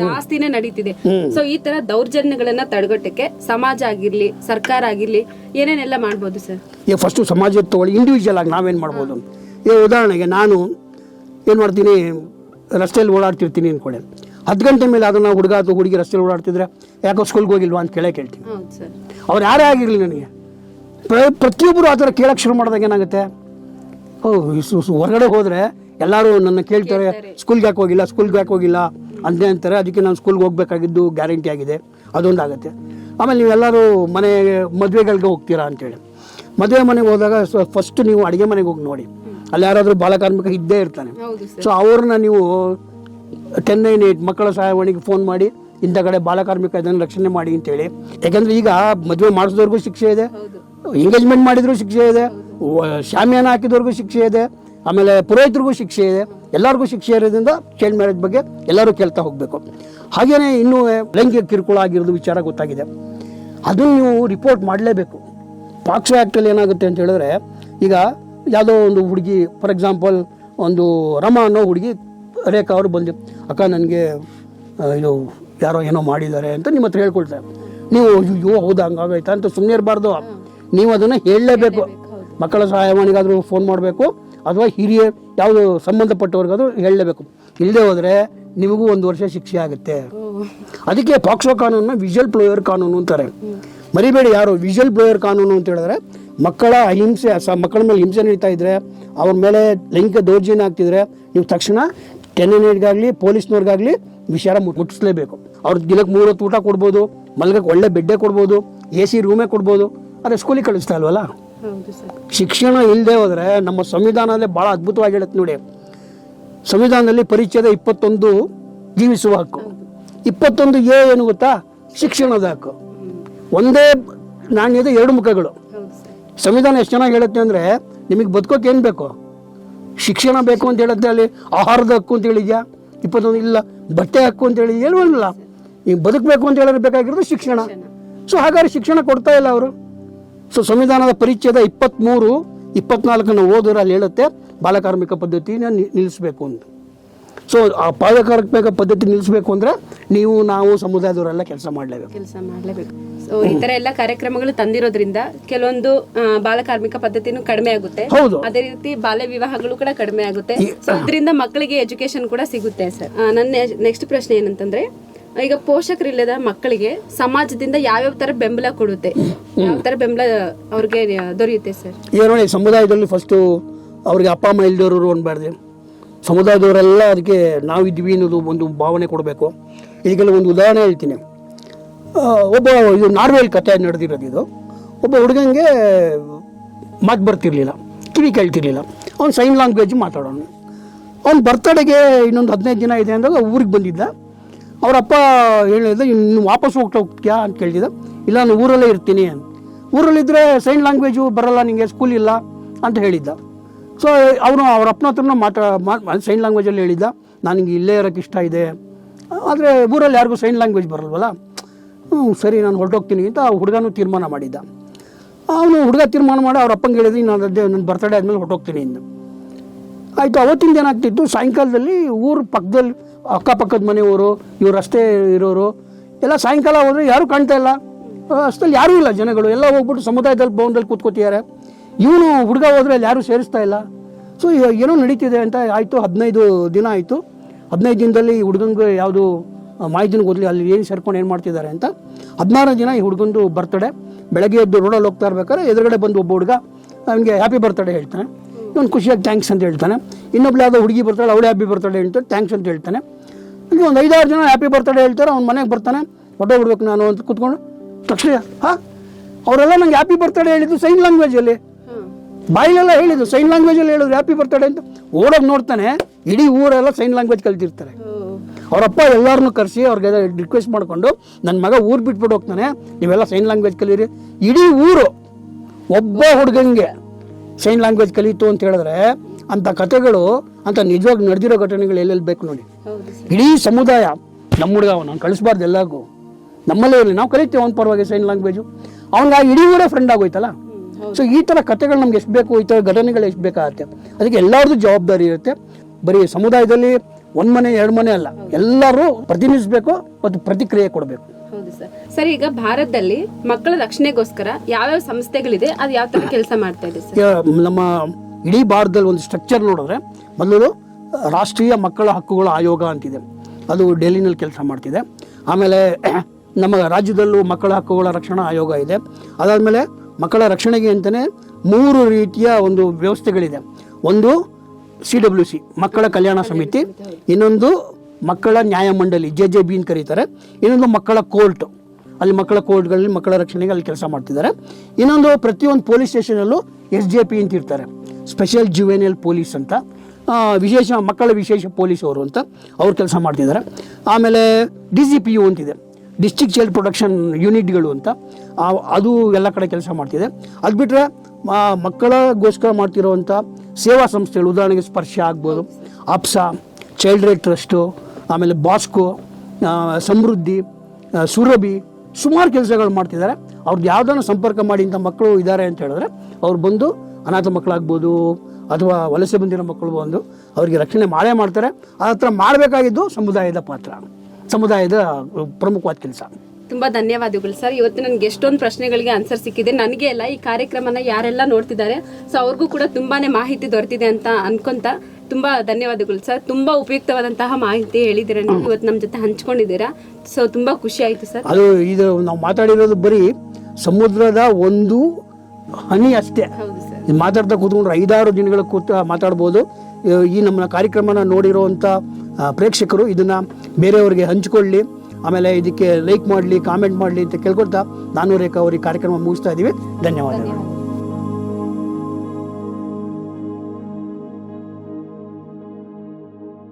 ಜಾಸ್ತಿನೇ ನಡೀತಿದೆ. ಸೊ ಈ ತರ ದೌರ್ಜನ್ಯಗಳನ್ನ ತಡೆಗಟ್ಟಕ್ಕೆ ಸಮಾಜ ಆಗಿರ್ಲಿ ಸರ್ಕಾರ ಆಗಿರ್ಲಿ ಏನೇನೆಲ್ಲ ಮಾಡ್ಬೋದು ಸರ್? ಈಗ ಫಸ್ಟ್ ಸಮಾಜ ತಗೊಳ್ಳಿ ಇಂಡಿವಿಜುವಲ್ ಆಗಿ ನಾವೇನ್ ಮಾಡ್ಬೋದು ಈಗ ಉದಾಹರಣೆಗೆ ನಾನು ಏನು ಮಾಡ್ತೀನಿ ರಸ್ತೆಯಲ್ಲಿ ಓಡಾಡ್ತಿರ್ತೀನಿ ಅಂದ್ಕೊಳ್ಳಿ ಹತ್ತು ಗಂಟೆ ಮೇಲೆ ಅದನ್ನು ಹುಡುಗ ಅಥವಾ ಹುಡುಗಿ ರಸ್ತೆಯಲ್ಲಿ ಓಡಾಡ್ತಿದ್ರೆ ಯಾಕೋ ಸ್ಕೂಲ್ಗೆ ಹೋಗಿಲ್ವಾ ಅಂತ ಕೇಳೇ ಕೇಳ್ತೀನಿ. ಅವ್ರು ಯಾರೇ ಆಗಿರಲಿ ನನಗೆ. ಪ್ರ- ಪ್ರತಿಯೊಬ್ಬರು ಆ ಥರ ಕೇಳಕ್ಕೆ ಶುರು ಮಾಡಿದಾಗ ಏನಾಗುತ್ತೆ? ಓ ಹೊರಗಡೆ ಹೋದರೆ ಎಲ್ಲರೂ ನನ್ನ ಕೇಳ್ತಾರೆ ಸ್ಕೂಲ್ಗೆ ಯಾಕೆ ಹೋಗಿಲ್ಲ ಸ್ಕೂಲ್ಗೆ ಯಾಕೆ ಹೋಗಿಲ್ಲ ಅಂತ ಅಂತಾರೆ. ಅದಕ್ಕೆ ನಾನು ಸ್ಕೂಲ್ಗೆ ಹೋಗ್ಬೇಕಾಗಿದ್ದು ಗ್ಯಾರಂಟಿ ಆಗಿದೆ. ಅದೊಂದಾಗುತ್ತೆ. ಆಮೇಲೆ ನೀವೆಲ್ಲರೂ ಮನೆ ಮದುವೆಗಳಿಗೆ ಹೋಗ್ತೀರಾ ಅಂತೇಳಿ. ಮದುವೆ ಮನೆಗೆ ಹೋದಾಗ ಫಸ್ಟ್ ನೀವು ಅಡುಗೆ ಮನೆಗೆ ಹೋಗಿ ನೋಡಿ. ಅಲ್ಲಿ ಯಾರಾದರೂ ಬಾಲಕಾರ್ಮಿಕ ಇದ್ದೇ ಇರ್ತಾನೆ. ಸೊ ಅವ್ರನ್ನ ನೀವು ಟೆನ್ ನೈನ್ ಏಯ್ಟ್ ಮಕ್ಕಳ ಸಹಾಯವಾಣಿಗೆ ಫೋನ್ ಮಾಡಿ, ಇಂಥ ಕಡೆ ಬಾಲಕಾರ್ಮಿಕ ಇದನ್ನು ರಕ್ಷಣೆ ಮಾಡಿ ಅಂತೇಳಿ. ಯಾಕಂದ್ರೆ ಈಗ ಮದುವೆ ಮಾಡಿಸಿದವ್ರಿಗೂ ಶಿಕ್ಷೆ ಇದೆ ಎಂಗೇಜ್ಮೆಂಟ್ ಮಾಡಿದ್ರು ಶಿಕ್ಷೆ ಇದೆ ಶಾಮಿಯಾನ ಹಾಕಿದವ್ರಿಗೂ ಶಿಕ್ಷೆ ಇದೆ, ಆಮೇಲೆ ಪುರೋಹಿತರಿಗೂ ಶಿಕ್ಷೆ ಇದೆ, ಎಲ್ಲರಿಗೂ ಶಿಕ್ಷೆ ಇರೋದ್ರಿಂದ ಚೈಲ್ಡ್ ಮ್ಯಾರೇಜ್ ಬಗ್ಗೆ ಎಲ್ಲರೂ ಕೇಳ್ತಾ ಹೋಗಬೇಕು. ಹಾಗೇನೇ ಇನ್ನೂ ಲೈಂಗಿಕ ಕಿರುಕುಳ ಆಗಿರೋದು ವಿಚಾರ ಗೊತ್ತಾಗಿದೆ. ಅದನ್ನು ನೀವು ರಿಪೋರ್ಟ್ ಮಾಡಲೇಬೇಕು. ಪಾಕ್ಸೋ ಆ್ಯಕ್ಟಲ್ಲಿ ಏನಾಗುತ್ತೆ ಅಂತ ಹೇಳಿದ್ರೆ, ಈಗ ಯಾವುದೋ ಒಂದು ಹುಡುಗಿ ಫಾರ್ ಎಕ್ಸಾಂಪಲ್ ಒಂದು ರಮ ಅನ್ನೋ ಹುಡುಗಿ ರೇಖಾ ಅವರು ಬಂದು ಅಕ್ಕ ನನಗೆ ಇದು ಯಾರೋ ಏನೋ ಮಾಡಿದ್ದಾರೆ ಅಂತ ನಿಮ್ಮ ಹತ್ರ ಹೇಳ್ಕೊಳ್ತಾರೆ ನೀವು ಅಯ್ಯೋ ಹೌದಾ ಹಂಗಾಗೈತಾ ಅಂತ ಸುಮ್ಮನೆ ಇರಬಾರ್ದು. ನೀವು ಅದನ್ನು ಹೇಳಲೇಬೇಕು. ಮಕ್ಕಳ ಸಹಾಯವಾಣಿಗಾದರೂ ಫೋನ್ ಮಾಡಬೇಕು ಅಥವಾ ಹಿರಿಯ ಯಾವುದು ಸಂಬಂಧಪಟ್ಟವ್ರಿಗಾದರೂ ಹೇಳಲೇಬೇಕು. ಇಲ್ಲದೆ ಹೋದರೆ ನಿಮಗೂ ಒಂದು ವರ್ಷ ಶಿಕ್ಷೆ ಆಗುತ್ತೆ. ಅದಕ್ಕೆ ಪಾಕ್ಸೋ ಕಾನೂನನ್ನ ವಿಜುವಲ್ ಪ್ಲೇಯರ್ ಕಾನೂನು ಅಂತಾರೆ. ಮರಿಬೇಡಿ ಯಾರು ವಿಜುವಲ್ ಪ್ಲೇಯರ್ ಕಾನೂನು ಅಂತ ಹೇಳಿದ್ರೆ ಮಕ್ಕಳ ಹಿಂಸೆ ಸ ಮಕ್ಕಳ ಮೇಲೆ ಹಿಂಸೆ ನಡೀತಾ ಇದ್ರೆ ಅವ್ರ ಮೇಲೆ ಲೈಂಗಿಕ ದೌರ್ಜನ್ಯ ಆಗ್ತಿದ್ರೆ ನೀವು ತಕ್ಷಣ ಟೆನ್ನಿಗಾಗಲಿ ಪೊಲೀಸ್ನವ್ರಿಗಾಗಲಿ ವಿಷಾರ ಮುಟ್- ಮುಟ್ಟಿಸ್ಲೇಬೇಕು. ಅವ್ರ ದಿನಕ್ಕೆ ಮೂರು ಹೊತ್ತು ಊಟ ಕೊಡ್ಬೋದು ಮಲ್ಗಕ್ಕೆ ಒಳ್ಳೆ ಬೆಡ್ಡೆ ಕೊಡ್ಬೋದು ಎ ಸಿ ರೂಮೇ ಕೊಡ್ಬೋದು ಅದೇ ಸ್ಕೂಲಿಗೆ ಕಳಿಸ್ತಾ ಇಲ್ವಲ್ಲ? ಶಿಕ್ಷಣ ಇಲ್ಲದೆ ಹೋದರೆ ನಮ್ಮ ಸಂವಿಧಾನದಲ್ಲೇ ಭಾಳ ಅದ್ಭುತವಾಗಿ ಹೇಳುತ್ತೆ ನೋಡಿ. ಸಂವಿಧಾನದಲ್ಲಿ ಪರಿಚಯದ ಇಪ್ಪತ್ತೊಂದು ಜೀವಿಸುವ ಹಕ್ಕು. ಇಪ್ಪತ್ತೊಂದು ಎ ಏನು ಗೊತ್ತಾ? ಶಿಕ್ಷಣದ ಹಕ್ಕು. ಒಂದೇ ನಾಣ್ಯದ ಎರಡು ಮುಖಗಳು. ಸಂವಿಧಾನ ಎಷ್ಟು ಚೆನ್ನಾಗಿ ಹೇಳುತ್ತೆ ಅಂದರೆ ನಿಮಗೆ ಬದುಕೋಕೆ ಏನು ಬೇಕು? ಶಿಕ್ಷಣ ಬೇಕು ಅಂತ ಹೇಳುತ್ತೆ ಅಲ್ಲಿ? ಆಹಾರದ ಹಕ್ಕು ಅಂತ ಹೇಳಿದ್ಯಾ? ಇಪ್ಪತ್ತೊಂದು ಇಲ್ಲ, ಬಟ್ಟೆ ಹಕ್ಕು ಅಂತ ಹೇಳಿ ಹೇಳುವಲ್ಲ ಈಗ ಬದುಕಬೇಕು ಅಂತ ಹೇಳಿದ್ರೆ ಬೇಕಾಗಿರೋದು ಶಿಕ್ಷಣ. ಸೊ ಹಾಗಾದ್ರೆ ಶಿಕ್ಷಣ ಕೊಡ್ತಾ ಇಲ್ಲ ಅವರು. ಸೊ ಸಂವಿಧಾನದ ಪರಿಚಯದ ಇಪ್ಪತ್ತ್ಮೂರು ಇಪ್ಪತ್ನಾಲ್ಕನ್ನು ಓದಿದ್ರೆ ಅಲ್ಲಿ ಹೇಳುತ್ತೆ, ಬಾಲಕಾರ್ಮಿಕ ಪದ್ಧತಿನ ನಿಲ್ಲಿಸಬೇಕು ನಿಲ್ಲಿಸ್ಬೇಕು ಅಂತ. ಸೊ ಆ ಪದ್ಧತಿ ನಿಲ್ಲಿಸಬೇಕು ಅಂದ್ರೆ ನೀವು ನಾವು ಸಮುದಾಯದವರೆಲ್ಲ ಕೆಲಸ ಮಾಡಲೇಬೇಕು. ಕೆಲಸ ಮಾಡಲೇಬೇಕು. ಸೊ ಈ ತರ ಎಲ್ಲ ಕಾರ್ಯಕ್ರಮಗಳು ತಂದಿರೋದ್ರಿಂದ ಕೆಲವೊಂದು ಬಾಲ ಬಾಲಕಾರ್ಮಿಕ ಪದ್ಧತಿನೂ ಕಡಿಮೆ ಆಗುತ್ತೆ. ಹೌದು. ಅದೇ ರೀತಿ ಬಾಲ್ಯ ವಿವಾಹಗಳು ಕೂಡ ಕಡಿಮೆ ಆಗುತ್ತೆ. ಅದರಿಂದ ಇದರಿಂದ ಮಕ್ಕಳಿಗೆ ಎಜುಕೇಶನ್ ಕೂಡ ಸಿಗುತ್ತೆ ಸರ್ ನನ್ನ ನೆಕ್ಸ್ಟ್ ಪ್ರಶ್ನೆ ಏನಂತಂದ್ರೆ ಈಗ ಪೋಷಕರಿಲ್ಲದ ಮಕ್ಕಳಿಗೆ ಸಮಾಜದಿಂದ ಯಾವ್ಯಾವ ತರ ಬೆಂಬಲ ಕೊಡುತ್ತೆ? ಯಾವ ತರ ಬೆಂಬಲ ಅವ್ರಿಗೆ ದೊರೆಯುತ್ತೆ ಸರ್ ಈಗ ನೋಡಿ ಸಮುದಾಯದಲ್ಲಿ ಫಸ್ಟು ಅವ್ರಿಗೆ ಅಪ್ಪ ಅಮ್ಮ ಇಲ್ದವರು ಅನ್ಬಾರ್ದು. ಸಮುದಾಯದವರೆಲ್ಲ ಅದಕ್ಕೆ ನಾವಿದ್ವಿ ಅನ್ನೋದು ಒಂದು ಭಾವನೆ ಕೊಡಬೇಕು. ಇದಕ್ಕೆಲ್ಲ ಒಂದು ಉದಾಹರಣೆ ಹೇಳ್ತೀನಿ. ಒಬ್ಬ ಇದು ನಾರ್ವೇಲ್ ಕಥೆ ನಡೆದಿರೋದು ಇದು. ಒಬ್ಬ ಹುಡುಗಂಗೆ ಮಾತು ಬರ್ತಿರ್ಲಿಲ್ಲ, ಕಿವಿ ಕೇಳ್ತಿರ್ಲಿಲ್ಲ. ಅವ್ನು ಸೈನ್ ಲ್ಯಾಂಗ್ವೇಜ್ ಮಾತಾಡೋನು. ಅವ್ನು ಬರ್ತಡೆಗೆ ಇನ್ನೊಂದು ಹದಿನೈದು ದಿನ ಇದೆ ಅಂದಾಗ ಊರಿಗೆ ಬಂದಿದ್ದ. ಅವರಪ್ಪ ಹೇಳಿದ, ಇನ್ನು ವಾಪಸ್ ಹೋಗ್ತಾ ಹೋಗ್ತೀಯಾ ಅಂತ ಕೇಳಿದ ಇಲ್ಲ, ನಾನು ಊರಲ್ಲೇ ಇರ್ತೀನಿ ಅಂತ. ಊರಲ್ಲಿದ್ದರೆ ಸೈನ್ ಲ್ಯಾಂಗ್ವೇಜು ಬರಲ್ಲ ನಿಮಗೆ ಸ್ಕೂಲ್ ಇಲ್ಲ ಅಂತ ಹೇಳಿದ್ದ. ಸೊ ಅವನು ಅವ್ರ ಅಪ್ಪನ ಹತ್ರನೂ ಮಾತಾ ಸೈನ್ ಲ್ಯಾಂಗ್ವೇಜಲ್ಲಿ ಹೇಳಿದ್ದ. ನನಗೆ ಇಲ್ಲೇ ಇರೋಕ್ಕೆ ಇಷ್ಟ ಇದೆ. ಆದರೆ ಊರಲ್ಲಿ ಯಾರಿಗೂ ಸೈನ್ ಲ್ಯಾಂಗ್ವೇಜ್ ಬರಲ್ವಲ್ಲ? ಹ್ಞೂ ಸರಿ, ನಾನು ಹೊರಟೋಗ್ತೀನಿ ಅಂತ ಆ ಹುಡುಗನೂ ತೀರ್ಮಾನ ಮಾಡಿದ್ದ. ಅವನು ಹುಡುಗ ತೀರ್ಮಾನ ಮಾಡಿ ಅವ್ರ ಅಪ್ಪಂಗೆ ಹೇಳಿದ್ವಿ ನಾನು ಅದೇ, ನನ್ನ ಬರ್ತಡೇ ಆದಮೇಲೆ ಹೊರಟೋಗ್ತೀನಿ ಅಂತ ಆಯಿತು ಅವತ್ತಿಂದ ಏನಾಗ್ತಿತ್ತು ಸಾಯಂಕಾಲದಲ್ಲಿ ಊರ ಪಕ್ಕದಲ್ಲಿ ಅಕ್ಕಪಕ್ಕದ ಮನೆಯವರು, ಇವ್ರು ರಸ್ತೆ ಇರೋರು, ಎಲ್ಲ ಸಾಯಂಕಾಲ ಹೋದರೆ ಯಾರೂ ಕಾಣ್ತಾ ಇಲ್ಲ. ಅಷ್ಟಲ್ಲಿ ಯಾರೂ ಇಲ್ಲ ಜನಗಳು. ಎಲ್ಲ ಹೋಗ್ಬಿಟ್ಟು ಸಮುದಾಯದಲ್ಲಿ ಭವನದಲ್ಲಿ ಕೂತ್ಕೋತಿದ್ದಾರೆ. ಇವನು ಹುಡುಗ ಹೋದ್ರೆ ಅಲ್ಲಿ ಯಾರೂ ಸೇರಿಸ್ತಾ ಇಲ್ಲ. ಸೊ ಏನೋ ನಡೀತಿದೆ ಅಂತ ಆಯಿತು, ಹದಿನೈದು ದಿನ ಆಯಿತು. ಹದಿನೈದು ದಿನದಲ್ಲಿ ಈ ಹುಡುಗಂಗೆ ಯಾವುದು ಮಾಹಿತಿನೂ ಗೊತ್ತಲಿ ಅಲ್ಲಿ ಏನು ಸೇರ್ಕೊಂಡು ಏನು ಮಾಡ್ತಿದ್ದಾರೆ ಅಂತ. ಹದಿನಾರನೇ ದಿನ ಈ ಹುಡುಗಂದು ಬರ್ತಡೇ ಬೆಳಗ್ಗೆ ಎದ್ದು ರೋಡಲ್ಲಿ ಹೋಗ್ತಾ ಇರ್ಬೇಕಾದ್ರೆ ಎದುರುಗಡೆ ಬಂದು ಒಬ್ಬ ಹುಡುಗ, ಅವನಿಗೆ ಹ್ಯಾಪಿ ಬರ್ತಡೇ ಹೇಳ್ತಾನೆ. ಇವನು ಖುಷಿಯಾಗಿ ಥ್ಯಾಂಕ್ಸ್ ಅಂತ ಹೇಳ್ತಾನೆ. ಇನ್ನೊಬ್ಳು ಯಾವುದೋ ಹುಡುಗಿ ಬರ್ತಾಳೆ, ಅವಳೇ ಹ್ಯಾಪಿ ಬರ್ತಡೇ ಹೇಳ್ತಾರೆ ಥ್ಯಾಂಕ್ಸ್ ಅಂತ ಹೇಳ್ತಾನೆ. ಹಾಗೆ ಒಂದು ಐದಾರು ಜನ ಹ್ಯಾಪಿ ಬರ್ತಡೇ ಹೇಳ್ತಾರೆ, ಅವ್ನು ಮನೆಗೆ ಬರ್ತಾನೆ. ಫೋಟೋ ಬಿಡ್ಬೇಕು ನಾನು ಅಂತ ಕೂತ್ಕೊಂಡು ತಕ್ಷಣ ಹಾಂ? ಅವರೆಲ್ಲ ನಂಗೆ ಹ್ಯಾಪಿ ಬರ್ತಡೇ ಹೇಳಿದ್ದು ಸೈನ್ ಲ್ಯಾಂಗ್ವೇಜಲ್ಲಿ ಬಾಯಿಲೆಲ್ಲ ಹೇಳಿದ್ರು ಸೈನ್ ಲ್ಯಾಂಗ್ವೇಜಲ್ಲಿ ಹೇಳಿದ್ರು ಹ್ಯಾಪಿ ಬರ್ತಡೆ ಅಂತ. ಓಡೋಗಿ ನೋಡ್ತಾನೆ, ಇಡೀ ಊರೆಲ್ಲ ಸೈನ್ ಲ್ಯಾಂಗ್ವೇಜ್ ಕಲ್ತಿರ್ತಾರೆ. ಅವರಪ್ಪ ಎಲ್ಲರನ್ನೂ ಕರೆಸಿ ಅವ್ರಿಗೆ ರಿಕ್ವೆಸ್ಟ್ ಮಾಡಿಕೊಂಡು ನನ್ನ ಮಗ ಊರು ಬಿಟ್ಬಿಟ್ಟು ಹೋಗ್ತಾನೆ, ನೀವೆಲ್ಲ ಸೈನ್ ಲ್ಯಾಂಗ್ವೇಜ್ ಕಲೀರಿ. ಇಡೀ ಊರು ಒಬ್ಬ ಹುಡುಗಂಗೆ ಸೈನ್ ಲ್ಯಾಂಗ್ವೇಜ್ ಕಲಿತು ಅಂತ ಹೇಳಿದ್ರೆ ಅಂಥ ಕಥೆಗಳು, ಅಂತ ನಿಜವಾಗಿ ನಡೆದಿರೋ ಘಟನೆಗಳು ಎಲ್ಲೆಲ್ಲಿ ಬೇಕು ನೋಡಿ. ಇಡೀ ಸಮುದಾಯ, ನಮ್ಮ ಹುಡುಗ ಅವನು ಕಳಿಸ್ಬಾರ್ದು ಎಲ್ಲರಿಗೂ. ನಮ್ಮಲ್ಲೇ ಇರಲಿ, ನಾವು ಕಲಿತೀವಿ ಅವ್ನ ಪರವಾಗಿ ಸೈನ್ ಲ್ಯಾಂಗ್ವೇಜು ಅವ್ನಿಗೆ ಆ ಇಡೀ ಊರೇ ಫ್ರೆಂಡ್ ಆಗೋಯ್ತಲ್ಲ? ಸೊ ಈ ಥರ ಕಥೆಗಳು ನಮ್ಗೆ ಎಷ್ಟು ಬೇಕು ಈ ಥರ ಘಟನೆಗಳು ಎಷ್ಟು ಬೇಕಾಗುತ್ತೆ ಅದಕ್ಕೆ ಎಲ್ಲರದ್ದು ಜವಾಬ್ದಾರಿ ಇರುತ್ತೆ. ಬರೀ ಸಮುದಾಯದಲ್ಲಿ ಒಂದ್ ಮನೆ ಎರಡು ಮನೆ ಅಲ್ಲ. ಎಲ್ಲರೂ ಪ್ರತಿನಿಧಿಸಬೇಕು ಮತ್ತು ಪ್ರತಿಕ್ರಿಯೆ ಕೊಡಬೇಕು. ಹೌದು ಸರ್. ಸರ್ ಈಗ ಭಾರತದಲ್ಲಿ ಮಕ್ಕಳ ರಕ್ಷಣೆಗೋಸ್ಕರ ಯಾವ್ಯಾವ ಸಂಸ್ಥೆಗಳಿದೆ? ಅದು ಯಾವ ತರ ಕೆಲಸ ಮಾಡ್ತಾ ಇದೆ ಸರ್? ನಮ್ಮ ಇಡೀ ಭಾರತದಲ್ಲಿ ಒಂದು ಸ್ಟ್ರಕ್ಚರ್ ನೋಡಿದ್ರೆ ಮೊದಲು ರಾಷ್ಟ್ರೀಯ ಮಕ್ಕಳ ಹಕ್ಕುಗಳ ಆಯೋಗ ಅಂತಿದೆ. ಅದು ಡೆಲ್ಲಿನಲ್ಲಿ ಕೆಲಸ ಮಾಡ್ತಿದೆ. ಆಮೇಲೆ ನಮ್ಮ ರಾಜ್ಯದಲ್ಲೂ ಮಕ್ಕಳ ಹಕ್ಕುಗಳ ರಕ್ಷಣಾ ಆಯೋಗ ಇದೆ. ಅದಾದಮೇಲೆ ಮಕ್ಕಳ ರಕ್ಷಣೆಗೆ ಅಂತಲೇ ಮೂರು ರೀತಿಯ ಒಂದು ವ್ಯವಸ್ಥೆಗಳಿದೆ. ಒಂದು ಸಿ ಡಬ್ಲ್ಯೂ ಸಿ ಮಕ್ಕಳ ಕಲ್ಯಾಣ ಸಮಿತಿ. ಇನ್ನೊಂದು ಮಕ್ಕಳ ನ್ಯಾಯಮಂಡಳಿ ಜೆ ಜೆ ಬಿ ಅಂತ ಕರೀತಾರೆ. ಇನ್ನೊಂದು ಮಕ್ಕಳ ಕೋರ್ಟ್. ಅಲ್ಲಿ ಮಕ್ಕಳ ಕೋರ್ಟ್ಗಳಲ್ಲಿ ಮಕ್ಕಳ ರಕ್ಷಣೆಗೆ ಅಲ್ಲಿ ಕೆಲಸ ಮಾಡ್ತಿದ್ದಾರೆ. ಇನ್ನೊಂದು ಪ್ರತಿಯೊಂದು ಪೊಲೀಸ್ ಸ್ಟೇಷನಲ್ಲೂ ಎಸ್ ಜೆ ಪಿ ಅಂತ ಇರ್ತಾರೆ. ಸ್ಪೆಷಲ್ ಜುವೆನಿಯಲ್ ಪೊಲೀಸ್ ಅಂತ. ವಿಶೇಷ ಮಕ್ಕಳ ವಿಶೇಷ ಪೊಲೀಸ್ ಅವರು ಅಂತ ಅವ್ರು ಕೆಲಸ ಮಾಡ್ತಿದ್ದಾರೆ. ಆಮೇಲೆ ಡಿ ಜಿ ಪಿ ಯು ಅಂತಿದೆ. ಡಿಸ್ಟಿಕ್ ಚೈಲ್ಡ್ ಪ್ರೊಡಕ್ಷನ್ ಯೂನಿಟ್ಗಳು ಅಂತ. ಅದು ಎಲ್ಲ ಕಡೆ ಕೆಲಸ ಮಾಡ್ತಿದೆ. ಅದು ಬಿಟ್ಟರೆ ಮಕ್ಕಳಗೋಸ್ಕರ ಮಾಡ್ತಿರೋವಂಥ ಸೇವಾ ಸಂಸ್ಥೆಗಳು, ಉದಾಹರಣೆಗೆ ಸ್ಪರ್ಶ ಆಗ್ಬೋದು, ಅಪ್ಸಾ ಚೈಲ್ಡ್ ರೈಟ್ ಟ್ರಸ್ಟು ಆಮೇಲೆ ಬಾಸ್ಕೋ ಸಮೃದ್ಧಿ ಸುರಭಿ, ಸುಮಾರು ಕೆಲಸಗಳು ಮಾಡ್ತಿದ್ದಾರೆ. ಅವ್ರದ್ದು ಯಾವುದನ್ನು ಸಂಪರ್ಕ ಮಾಡಿ ಇಂಥ ಮಕ್ಕಳು ಇದ್ದಾರೆ ಅಂತ ಹೇಳಿದ್ರೆ, ಅವ್ರು ಬಂದು ಅನಾಥ ಮಕ್ಕಳಾಗ್ಬೋದು ಅಥವಾ ವಲಸೆ ಬಂದಿರೋ ಮಕ್ಕಳು ಬಂದು ಅವರಿಗೆ ರಕ್ಷಣೆ ಮಾಡೇ ಮಾಡ್ತಾರೆ. ಆ ಹತ್ರ ಮಾಡಬೇಕಾಗಿದ್ದು ಸಮುದಾಯದ ಪಾತ್ರ. ಸಮುದಾಯದ ಪ್ರಮುಖವಾದ ಕೆಲಸ. ತುಂಬಾ ಧನ್ಯವಾದಗಳು ಸರ್. ಇವತ್ತು ನನ್ಗೆ ಎಷ್ಟೊಂದು ಪ್ರಶ್ನೆಗಳಿಗೆ ಆನ್ಸರ್ ಸಿಕ್ಕಿದೆ. ನನಗೆ ಎಲ್ಲ ಈ ಕಾರ್ಯಕ್ರಮನ ಯಾರೆಲ್ಲ ನೋಡ್ತಿದ್ದಾರೆ ಸೊ ಅವ್ರಿಗೂ ಕೂಡ ತುಂಬಾನೇ ಮಾಹಿತಿ ದೊರೆತಿದೆ ಅಂತ ಅನ್ಕೊಂತ ತುಂಬಾ ಧನ್ಯವಾದಗಳು ಸರ್. ತುಂಬಾ ಉಪಯುಕ್ತವಾದಂತಹ ಮಾಹಿತಿ ಹೇಳಿದಿರ ನೀವು. ಇವತ್ತು ನಮ್ಮ ಜೊತೆ ಹಂಚ್ಕೊಂಡಿದ್ದೀರಾ. ಸೊ ತುಂಬಾ ಖುಷಿ ಆಯ್ತು ಸರ್. ಅದು ಇದು ನಾವು ಮಾತಾಡಿರೋದು ಬರೀ ಸಮುದ್ರದ ಒಂದು ಹನಿ ಅಷ್ಟೇ. ಮಾತಾಡ್ತಾ ಕೂತ್ಕೊಂಡ್ರೆ ಐದಾರು ದಿನಗಳ ಕೂತ ಮಾತಾಡ್ಬೋದು. ಈ ನಮ್ಮ ಕಾರ್ಯಕ್ರಮನ ನೋಡಿರೋವಂಥ ಪ್ರೇಕ್ಷಕರು ಇದನ್ನು ಬೇರೆಯವರಿಗೆ ಹಂಚಿಕೊಳ್ಳಿ, ಆಮೇಲೆ ಇದಕ್ಕೆ ಲೈಕ್ ಮಾಡಲಿ ಕಾಮೆಂಟ್ ಮಾಡಲಿ ಅಂತ ಕೇಳ್ಕೊಳ್ತಾ ನಾನು ರೇಖಾ ಅವ್ರಿಗೆ ಕಾರ್ಯಕ್ರಮ ಮುಗಿಸ್ತಾ ಇದ್ದೀವಿ ಧನ್ಯವಾದಗಳು. ಧನ್ಯವಾದ